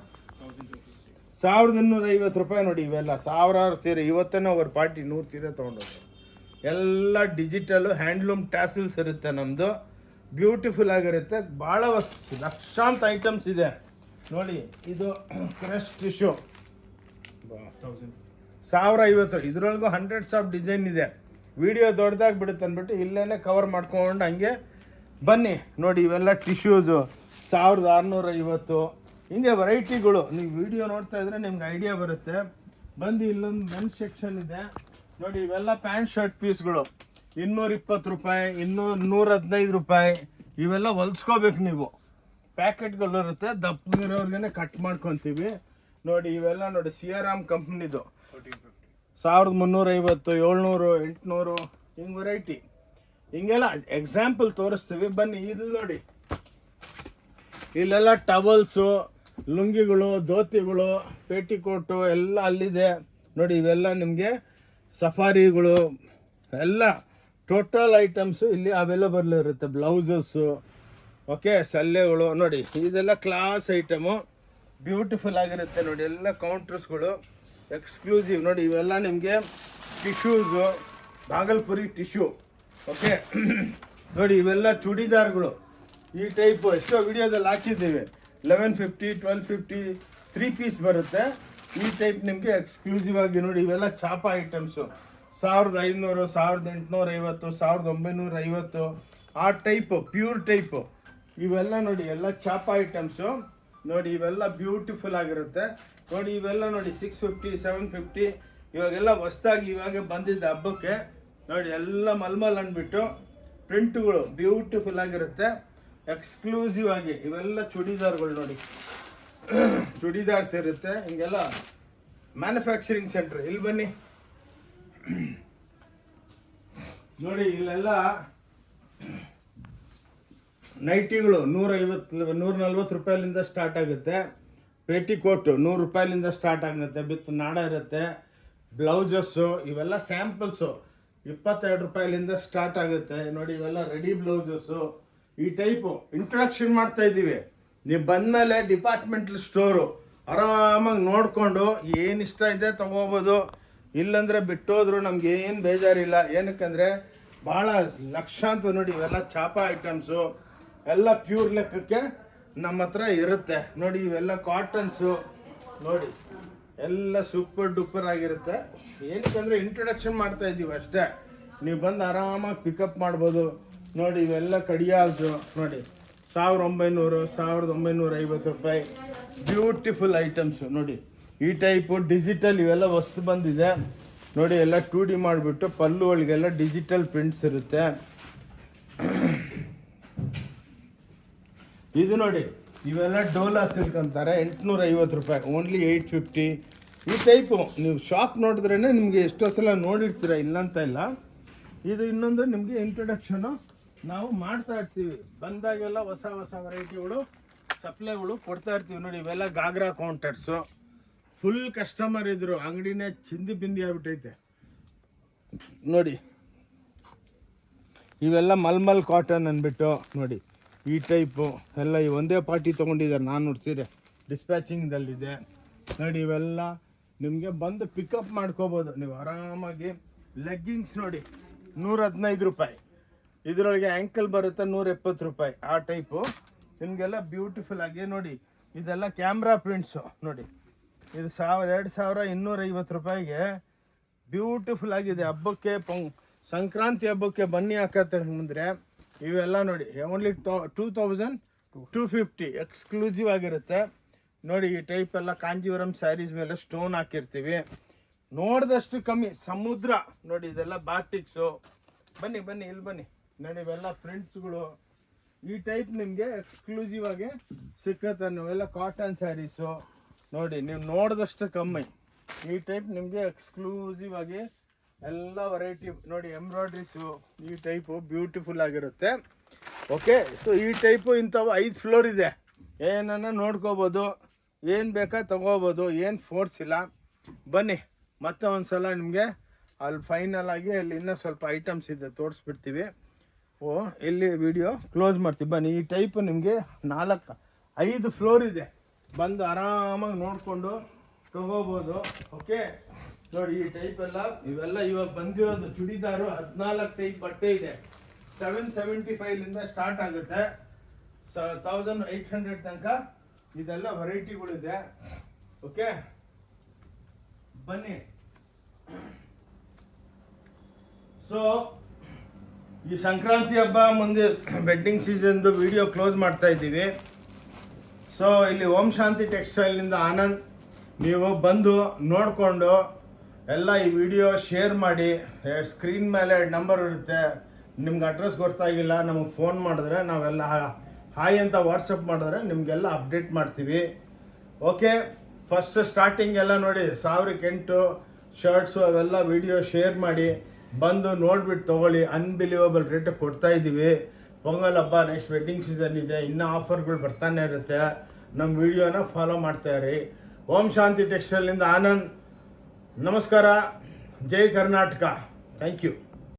ಸಾವಿರದ ಇನ್ನೂರ ಐವತ್ತು ರೂಪಾಯಿ ನೋಡಿ ಇವೆಲ್ಲ. ಸಾವಿರಾರು ಸೀರೆ. ಇವತ್ತೇ ಅವ್ರ ಪಾರ್ಟಿ ನೂರು ಸೀರೆ ತೊಗೊಂಡೋದ್ರು. ಎಲ್ಲ ಡಿಜಿಟಲು ಹ್ಯಾಂಡ್ಲೂಮ್ ಟ್ಯಾಸಲ್ಸ್ ಇರುತ್ತೆ ನಮ್ಮದು ಬ್ಯೂಟಿಫುಲ್ ಆಗಿರುತ್ತೆ. ಭಾಳ ವಸ್ ಲಕ್ಷಾಂತ ಐಟಮ್ಸ್ ಇದೆ. ನೋಡಿ, ಇದು ಕ್ರಶ್ ಟಿಶ್ಯೂ ಸಾವಿರ ಐವತ್ತು ಇದರೊಳಗೂ ಹಂಡ್ರೆಡ್ಸ್ ಆಫ್ ಡಿಸೈನ್ ಇದೆ. ವಿಡಿಯೋ ದೊಡ್ಡದಾಗಿ ಬಿಡುತ್ತೆ ಅಂದ್ಬಿಟ್ಟು ಇಲ್ಲೇ ಕವರ್ ಮಾಡ್ಕೊಂಡು ಹಂಗೆ ಬನ್ನಿ. ನೋಡಿ ಇವೆಲ್ಲ ಟಿಶ್ಯೂಸು ಸಾವಿರದ ಆರುನೂರ ಐವತ್ತು ಹಿಂಗೆ ವೆರೈಟಿಗಳು ನೀವು ವಿಡಿಯೋ ನೋಡ್ತಾ ಇದ್ರೆ ನಿಮ್ಗೆ ಐಡಿಯಾ ಬರುತ್ತೆ. ಬಂದು ಇಲ್ಲೊಂದು ಮೆನ್ಸ್ ಸೆಕ್ಷನ್ ಇದೆ. ನೋಡಿ, ಇವೆಲ್ಲ ಪ್ಯಾಂಟ್ ಶರ್ಟ್ ಪೀಸ್ಗಳು ಇನ್ನೂರ ಇಪ್ಪತ್ತು ರೂಪಾಯಿ ಇನ್ನೂರ ನೂರ ಹದಿನೈದು ರೂಪಾಯಿ. ಇವೆಲ್ಲ ಹೊಲ್ಸ್ಕೋಬೇಕು ನೀವು. ಪ್ಯಾಕೆಟ್ಗಳು ಇರುತ್ತೆ. ದಪ್ಪ ದಪ್ಪಗಿರೋರ್ಗೆ ಕಟ್ ಮಾಡ್ಕೊತೀವಿ. ನೋಡಿ, ಇವೆಲ್ಲ ನೋಡಿ ಸಿಯಾರಾಮ್ ಕಂಪ್ನಿದು ಸಾವಿರದ ಮುನ್ನೂರೈವತ್ತು, ಏಳ್ನೂರು, ಎಂಟುನೂರು, ಹಿಂಗೆ ವೆರೈಟಿ ಹಿಂಗೆಲ್ಲ ಎಕ್ಸಾಂಪಲ್ ತೋರಿಸ್ತೀವಿ. ಬನ್ನಿ ಇದು ನೋಡಿ. ಇಲ್ಲೆಲ್ಲ ಟವಲ್ಸು ಲುಂಗಿಗಳು, ಧೋತಿಗಳು, ಪೇಟಿಕೋಟು ಎಲ್ಲ ಅಲ್ಲಿದೆ. ನೋಡಿ, ಇವೆಲ್ಲ ನಿಮಗೆ ಸಫಾರಿಗಳು, ಎಲ್ಲ ಟೋಟಲ್ ಐಟಮ್ಸು ಇಲ್ಲಿ ಅವೈಲಬಲ್ ಇರುತ್ತೆ. ಬ್ಲೌಸಸ್ಸು ಓಕೆ ಸಲ್ಲೆಗಳು. ನೋಡಿ, ಇದೆಲ್ಲ ಕ್ಲಾಸ್ ಐಟಮು ಬ್ಯೂಟಿಫುಲ್ ಆಗಿರುತ್ತೆ ನೋಡಿ, ಎಲ್ಲ ಕೌಂಟರ್ಸ್ಗಳು ಎಕ್ಸ್ಕ್ಲೂಸಿವ್ ನೋಡಿ, ಇವೆಲ್ಲ ನಿಮಗೆ ಟಿಶ್ಯೂಸು ಬಾಗಲ್ಪುರಿ ಟಿಶ್ಯೂ ಓಕೆ *clears throat* ನೋಡಿ, ಇವೆಲ್ಲ ಚೂಡಿದಾರ್ಗಳು. ಈ ಟೈಪು ಎಷ್ಟೋ ವಿಡಿಯೋದಲ್ಲಿ ಹಾಕಿದ್ದೀವಿ. Eleven fifty twelve fifty three piece ಬರುತ್ತೆ. ಈ ಟೈಪ್ ನಿಮಗೆ ಎಕ್ಸ್ಕ್ಲೂಸಿವ್ ಆಗಿ ನೋಡಿ, ಇವೆಲ್ಲ ಚಾಪ ಐಟಮ್ಸು ಸಾವಿರದ ಐನೂರು, ಸಾವಿರದ ಎಂಟುನೂರ ಐವತ್ತು, ಸಾವಿರದ ಒಂಬೈನೂರ ಐವತ್ತು. ಆ ಟೈಪು ಪ್ಯೂರ್ ಟೈಪು ಇವೆಲ್ಲ ನೋಡಿ, ಎಲ್ಲ ಚಾಪ ಐಟಮ್ಸು ನೋಡಿ, ಇವೆಲ್ಲ ಬ್ಯೂಟಿಫುಲ್ ಆಗಿರುತ್ತೆ. ನೋಡಿ, ಇವೆಲ್ಲ ನೋಡಿ ಸಿಕ್ಸ್ ಫಿಫ್ಟಿ ಸೆವೆನ್ ಫಿಫ್ಟಿ ಇವಾಗೆಲ್ಲ ಹೊಸ್ದಾಗಿ ಇವಾಗ ಬಂದಿದ್ದ ಹಬ್ಬಕ್ಕೆ ನೋಡಿ, ಎಲ್ಲ ಮಲ್ಮಲ್ ಅಂದ್ಬಿಟ್ಟು ಪ್ರಿಂಟುಗಳು ಬ್ಯೂಟಿಫುಲ್ ಆಗಿರುತ್ತೆ. ಎಕ್ಸ್ಕ್ಲೂಸಿವ್ ಆಗಿ, ಇವೆಲ್ಲ ಚೂಡಿದಾರ್ಗಳು ನೋಡಿ. ಚೂಡಿದಾರ್ಸ್ ಇರುತ್ತೆ ಹಿಂಗೆಲ್ಲ ಮ್ಯಾನುಫ್ಯಾಕ್ಚರಿಂಗ್ ಸೆಂಟ್ರ್ ಇಲ್ಲಿ ಬನ್ನಿ. ನೋಡಿ, ಇಲ್ಲೆಲ್ಲ ನೈಟಿಗಳು ನೂರೈವತ್ತು ನೂರ ನಲ್ವತ್ತು ರೂಪಾಯಿಲಿಂದ ಸ್ಟಾರ್ಟ್ ಆಗುತ್ತೆ. ಪೇಟಿಕೋಟು ನೂರು ರೂಪಾಯಿಲಿಂದ ಸ್ಟಾರ್ಟ್ ಆಗುತ್ತೆ. ಬಿತ್ತು ನಾಡ ಇರುತ್ತೆ. ಬ್ಲೌಸಸ್ಸು ಇವೆಲ್ಲ ಸ್ಯಾಂಪಲ್ಸು ಇಪ್ಪತ್ತೆರಡು ರೂಪಾಯಿಲಿಂದ ಸ್ಟಾರ್ಟ್ ಆಗುತ್ತೆ. ನೋಡಿ, ಇವೆಲ್ಲ ರೆಡಿ ಬ್ಲೌಸಸ್ಸು ಈ ಟೈಪು ಇಂಟ್ರಡಕ್ಷನ್ ಮಾಡ್ತಾ ಇದ್ದೀವಿ. ನೀವು ಬಂದಮೇಲೆ ಡಿಪಾರ್ಟ್ಮೆಂಟಲ್ ಸ್ಟೋರು ಆರಾಮಾಗಿ ನೋಡಿಕೊಂಡು ಏನು ಇಷ್ಟ ಇದೆ ತೊಗೋಬೋದು. ಇಲ್ಲಂದರೆ ಬಿಟ್ಟೋದ್ರು ನಮ್ಗೆ ಏನು ಬೇಜಾರಿಲ್ಲ. ಏನಕ್ಕಂದರೆ ಭಾಳ ಲಕ್ಷಾಂತ ನೋಡಿ ಇವೆಲ್ಲ ಚಾಪ ಐಟಮ್ಸು ಎಲ್ಲ ಪ್ಯೂರ್ ಲೆಕ್ಕಕ್ಕೆ ನಮ್ಮ ಹತ್ರ ಇರುತ್ತೆ. ನೋಡಿ ಇವೆಲ್ಲ ಕಾಟನ್ಸು ನೋಡಿ ಎಲ್ಲ ಸೂಪರ್ ಡೂಪರ್ ಆಗಿರುತ್ತೆ. ಏನಕ್ಕಂದರೆ ಇಂಟ್ರೊಡಕ್ಷನ್ ಮಾಡ್ತಾ ಇದ್ದೀವಿ ಅಷ್ಟೇ. ನೀವು ಬಂದು ಆರಾಮಾಗಿ ಪಿಕಪ್ ಮಾಡ್ಬೋದು. ನೋಡಿ, ಇವೆಲ್ಲ ಕಡಿಯಾಲ್ದು. ನೋಡಿ ಸಾವಿರದ ಒಂಬೈನೂರು ಸಾವಿರದ ಒಂಬೈನೂರ ಐವತ್ತು ರೂಪಾಯಿ. ಬ್ಯೂಟಿಫುಲ್ ಐಟಮ್ಸು ನೋಡಿ, ಈ ಟೈಪು ಡಿಜಿಟಲ್ ಇವೆಲ್ಲ ವಸ್ತು ಬಂದಿದೆ. ನೋಡಿ, ಎಲ್ಲ ಟೂ ಡಿ ಮಾಡಿಬಿಟ್ಟು ಪಲ್ಲು ಒಳಗೆಲ್ಲ ಡಿಜಿಟಲ್ ಪ್ರಿಂಟ್ಸ್ ಇರುತ್ತೆ. ಇದು ನೋಡಿ, ಇವೆಲ್ಲ ಡೋಲಾ ಸಿಲ್ಕ್ ಅಂತಾರೆ. ಎಂಟುನೂರ ಐವತ್ತು ರೂಪಾಯಿ. ಓನ್ಲಿ ಏಯ್ಟ್ ಫಿಫ್ಟಿ ಈ ಟೈಪು ನೀವು ಶಾಪ್ ನೋಡಿದ್ರೇ ನಿಮಗೆ ಎಷ್ಟೋ ಸಲ ನೋಡಿರ್ತೀರ, ಇಲ್ಲಂತ ಇಲ್ಲ. ಇದು ಇನ್ನೊಂದು ನಿಮಗೆ ಇಂಟ್ರೊಡಕ್ಷನು ನಾವು ಮಾಡ್ತಾ ಇರ್ತೀವಿ. ಬಂದಾಗೆಲ್ಲ ಹೊಸ ಹೊಸ ವೆರೈಟಿಗಳು, ಸಪ್ಲೈಗಳು ಕೊಡ್ತಾ ಇರ್ತೀವಿ ನೋಡಿ, ಇವೆಲ್ಲ ಗಾಗ್ರಾ ಕೌಂಟರ್ಸು ಫುಲ್ ಕಸ್ಟಮರ್ ಇದ್ರು, ಅಂಗಡಿನೇ ಚಿಂದಿ ಬಿಂದಿ ಆಗ್ಬಿಟ್ಟೈತೆ. ನೋಡಿ, ಇವೆಲ್ಲ ಮಲ್ಮಲ್ ಕಾಟನ್ ಅಂದ್ಬಿಟ್ಟು ನೋಡಿ, ಈ ಟೈಪು ಎಲ್ಲ ಈ ಒಂದೇ ಪಾರ್ಟಿ ತೊಗೊಂಡಿದ್ದಾರೆ. ನಾನು ಸೀರೆ ಡಿಸ್ಪ್ಯಾಚಿಂಗ್ದಲ್ಲಿದೆ ನೋಡಿ, ಇವೆಲ್ಲ ನಿಮಗೆ ಬಂದು ಪಿಕಪ್ ಮಾಡ್ಕೋಬೋದು. ನೀವು ಆರಾಮಾಗಿ ಲೆಗ್ಗಿಂಗ್ಸ್ ನೋಡಿ ನೂರ ಹದಿನೈದು ರೂಪಾಯಿ. ಇದರೊಳಗೆ ಆ್ಯಂಕಲ್ ಬರುತ್ತೆ ನೂರ ಎಪ್ಪತ್ತು ರೂಪಾಯಿ ಆ ಟೈಪು ನಿಮಗೆಲ್ಲ ಬ್ಯೂಟಿಫುಲ್ ಆಗಿ ನೋಡಿ, ಇದೆಲ್ಲ ಕ್ಯಾಮ್ರಾ ಪ್ರಿಂಟ್ಸು ನೋಡಿ, ಇದು ಸಾವಿರ, ಎರಡು ಸಾವಿರ ಇನ್ನೂರೈವತ್ತು ರೂಪಾಯಿಗೆ ಬ್ಯೂಟಿಫುಲ್ ಆಗಿದೆ. ಹಬ್ಬಕ್ಕೆ ಪೊಂಗ್ ಸಂಕ್ರಾಂತಿ ಹಬ್ಬಕ್ಕೆ ಬನ್ನಿ ಹಾಕತ್ತೆ ಮುಂದರೆ ಇವೆಲ್ಲ ನೋಡಿ only two thousand two fifty exclusive ಆಗಿರುತ್ತೆ. ನೋಡಿ, ಈ ಟೈಪ್ ಎಲ್ಲ ಕಾಂಜೀವರಂ ಸ್ಯಾರೀಸ್ ಮೇಲೆ ಸ್ಟೋನ್ ಹಾಕಿರ್ತೀವಿ. ನೋಡಿದಷ್ಟು ಕಮ್ಮಿ. ಸಮುದ್ರ, ನೋಡಿ, ಇದೆಲ್ಲ ಬಾಟಿಕ್ಸು ಬನ್ನಿ ಬನ್ನಿ, ಇಲ್ಲಿ ಬನ್ನಿ. ನೋಡಿ ಇವೆಲ್ಲ ಪ್ರಿಂಟ್ಸ್ಗಳು ಈ ಟೈಪ್ ನಿಮಗೆ ಎಕ್ಸ್ಕ್ಲೂಸಿವ್ ಆಗಿ ಸಿಕ್ಕತ್ತೆ ನೀವೆಲ್ಲ ಕಾಟನ್ ಸ್ಯಾರೀಸು ನೋಡಿ, ನೀವು ನೋಡಿದಷ್ಟು ಕಮ್ಮಿ. ಈ ಟೈಪ್ ನಿಮಗೆ ಎಕ್ಸ್ಕ್ಲೂಸಿವ್ ಆಗಿ ಎಲ್ಲ ವೆರೈಟಿ ನೋಡಿ ಎಂಬ್ರಾಯ್ಡ್ರೀಸು ಈ ಟೈಪು ಬ್ಯೂಟಿಫುಲ್ ಆಗಿರುತ್ತೆ. ಓಕೆ ಸೊ ಈ ಟೈಪು ಇಂಥವು ಐದು ಫ್ಲೋರ್ ಇದೆ. ಏನನ್ನ ನೋಡ್ಕೋಬೋದು, ಏನು ಬೇಕಾ ತಗೋಬೋದು, ಏನು ಫೋರ್ಸ್ ಇಲ್ಲ. ಬನ್ನಿ, ಮತ್ತೆ ಒಂದು ಸಲ ನಿಮಗೆ, ಅಲ್ಲಿ ಫೈನಲ್ ಆಗಿ ಅಲ್ಲಿ ಇನ್ನೂ ಸ್ವಲ್ಪ ಐಟಮ್ಸ್ ಇದೆ, ತೋರಿಸ್ಬಿಡ್ತೀವಿ. ಇಲ್ಲಿ ವಿಡಿಯೋ ಕ್ಲೋಸ್ ಮಾಡ್ತೀವಿ ಬನ್ನಿ, ಈ ಟೈಪ್ ನಿಮಗೆ ನಾಲ್ಕು, ಐದು ಫ್ಲೋರ್ ಇದೆ. ಬಂದು ಆರಾಮಾಗಿ ನೋಡಿಕೊಂಡು ತಗೋಬೋದು. ಓಕೆ ನೋಡಿ, ಈ ಟೈಪ್ ಎಲ್ಲ, ಇವೆಲ್ಲ ಇವಾಗ ಬಂದಿರೋದು ಚುಡಿದಾರು ಹದಿನಾಲ್ಕು ಟೈಪ್ ಬಟ್ಟೆ ಇದೆ. ಸೆವೆನ್ ಸೆವೆಂಟಿ ಫೈವ್ಲಿಂದ ಸ್ಟಾರ್ಟ್ ಆಗುತ್ತೆ. ಸ ತೌಸಂಡ್ ಏಯ್ಟ್ ಹಂಡ್ರೆಡ್ ತನಕ ಇದೆಲ್ಲ ವೆರೈಟಿಗಳಿದೆ ಓಕೆ ಬನ್ನಿ. ಸೊ ಈ ಸಂಕ್ರಾಂತಿ ಹಬ್ಬ ಮುಂದೆ ವೆಡ್ಡಿಂಗ್ ಸೀಸನ್ದು ವಿಡಿಯೋ ಕ್ಲೋಸ್ ಮಾಡ್ತಾ ಇದ್ದೀವಿ. ಸೊ ಇಲ್ಲಿ ಓಂ ಶಾಂತಿ ಟೆಕ್ಸ್ಟೈಲಿಂದ ಆನಂದ್, ನೀವು ಬಂದು ನೋಡಿಕೊಂಡು ಎಲ್ಲ ಈ ವಿಡಿಯೋ ಶೇರ್ ಮಾಡಿ ಸ್ಕ್ರೀನ್ ಮೇಲೆ ನಂಬರ್ ಇರುತ್ತೆ. ನಿಮ್ಗೆ ಅಡ್ರೆಸ್ ಗೊತ್ತಾಗಿಲ್ಲ, ನಮಗೆ ಫೋನ್ ಮಾಡಿದ್ರೆ ನಾವೆಲ್ಲ ಹಾಯ್ ಅಂತ ವಾಟ್ಸಪ್ ಮಾಡಿದ್ರೆ ನಿಮಗೆಲ್ಲ ಅಪ್ಡೇಟ್ ಮಾಡ್ತೀವಿ. ಓಕೆ ಫಸ್ಟ್ ಸ್ಟಾರ್ಟಿಂಗ್ ಎಲ್ಲ ನೋಡಿ, ಸಾವಿರಕ್ಕೆ ಎಂಟು ಶರ್ಟ್ಸು ಅವೆಲ್ಲ ವಿಡಿಯೋ ಶೇರ್ ಮಾಡಿ. ಬಂದು ನೋಡ್ಬಿಟ್ಟು ತೊಗೊಳ್ಳಿ ಅನ್ಬಿಲೀವಬಲ್ ರೇಟ್ ಕೊಡ್ತಾ ಇದ್ದೀವಿ ಪೊಂಗಲ್ ಹಬ್ಬ ನೆಕ್ಸ್ಟ್ ವೆಡ್ಡಿಂಗ್ ಸೀಸನ್ ಇದೆ, ಇನ್ನೂ ಆಫರ್ಗಳು ಬರ್ತಾನೆ ಇರುತ್ತೆ. ನಮ್ಮ ವಿಡಿಯೋನ ಫಾಲೋ ಮಾಡ್ತಾ ಇರಿ. ಓಂ ಶಾಂತಿ ಟೆಕ್ಸ್ಟೈಲಿಂದ ಆನಂದ್. ನಮಸ್ಕಾರ. ಜೈ ಕರ್ನಾಟಕ. Thank you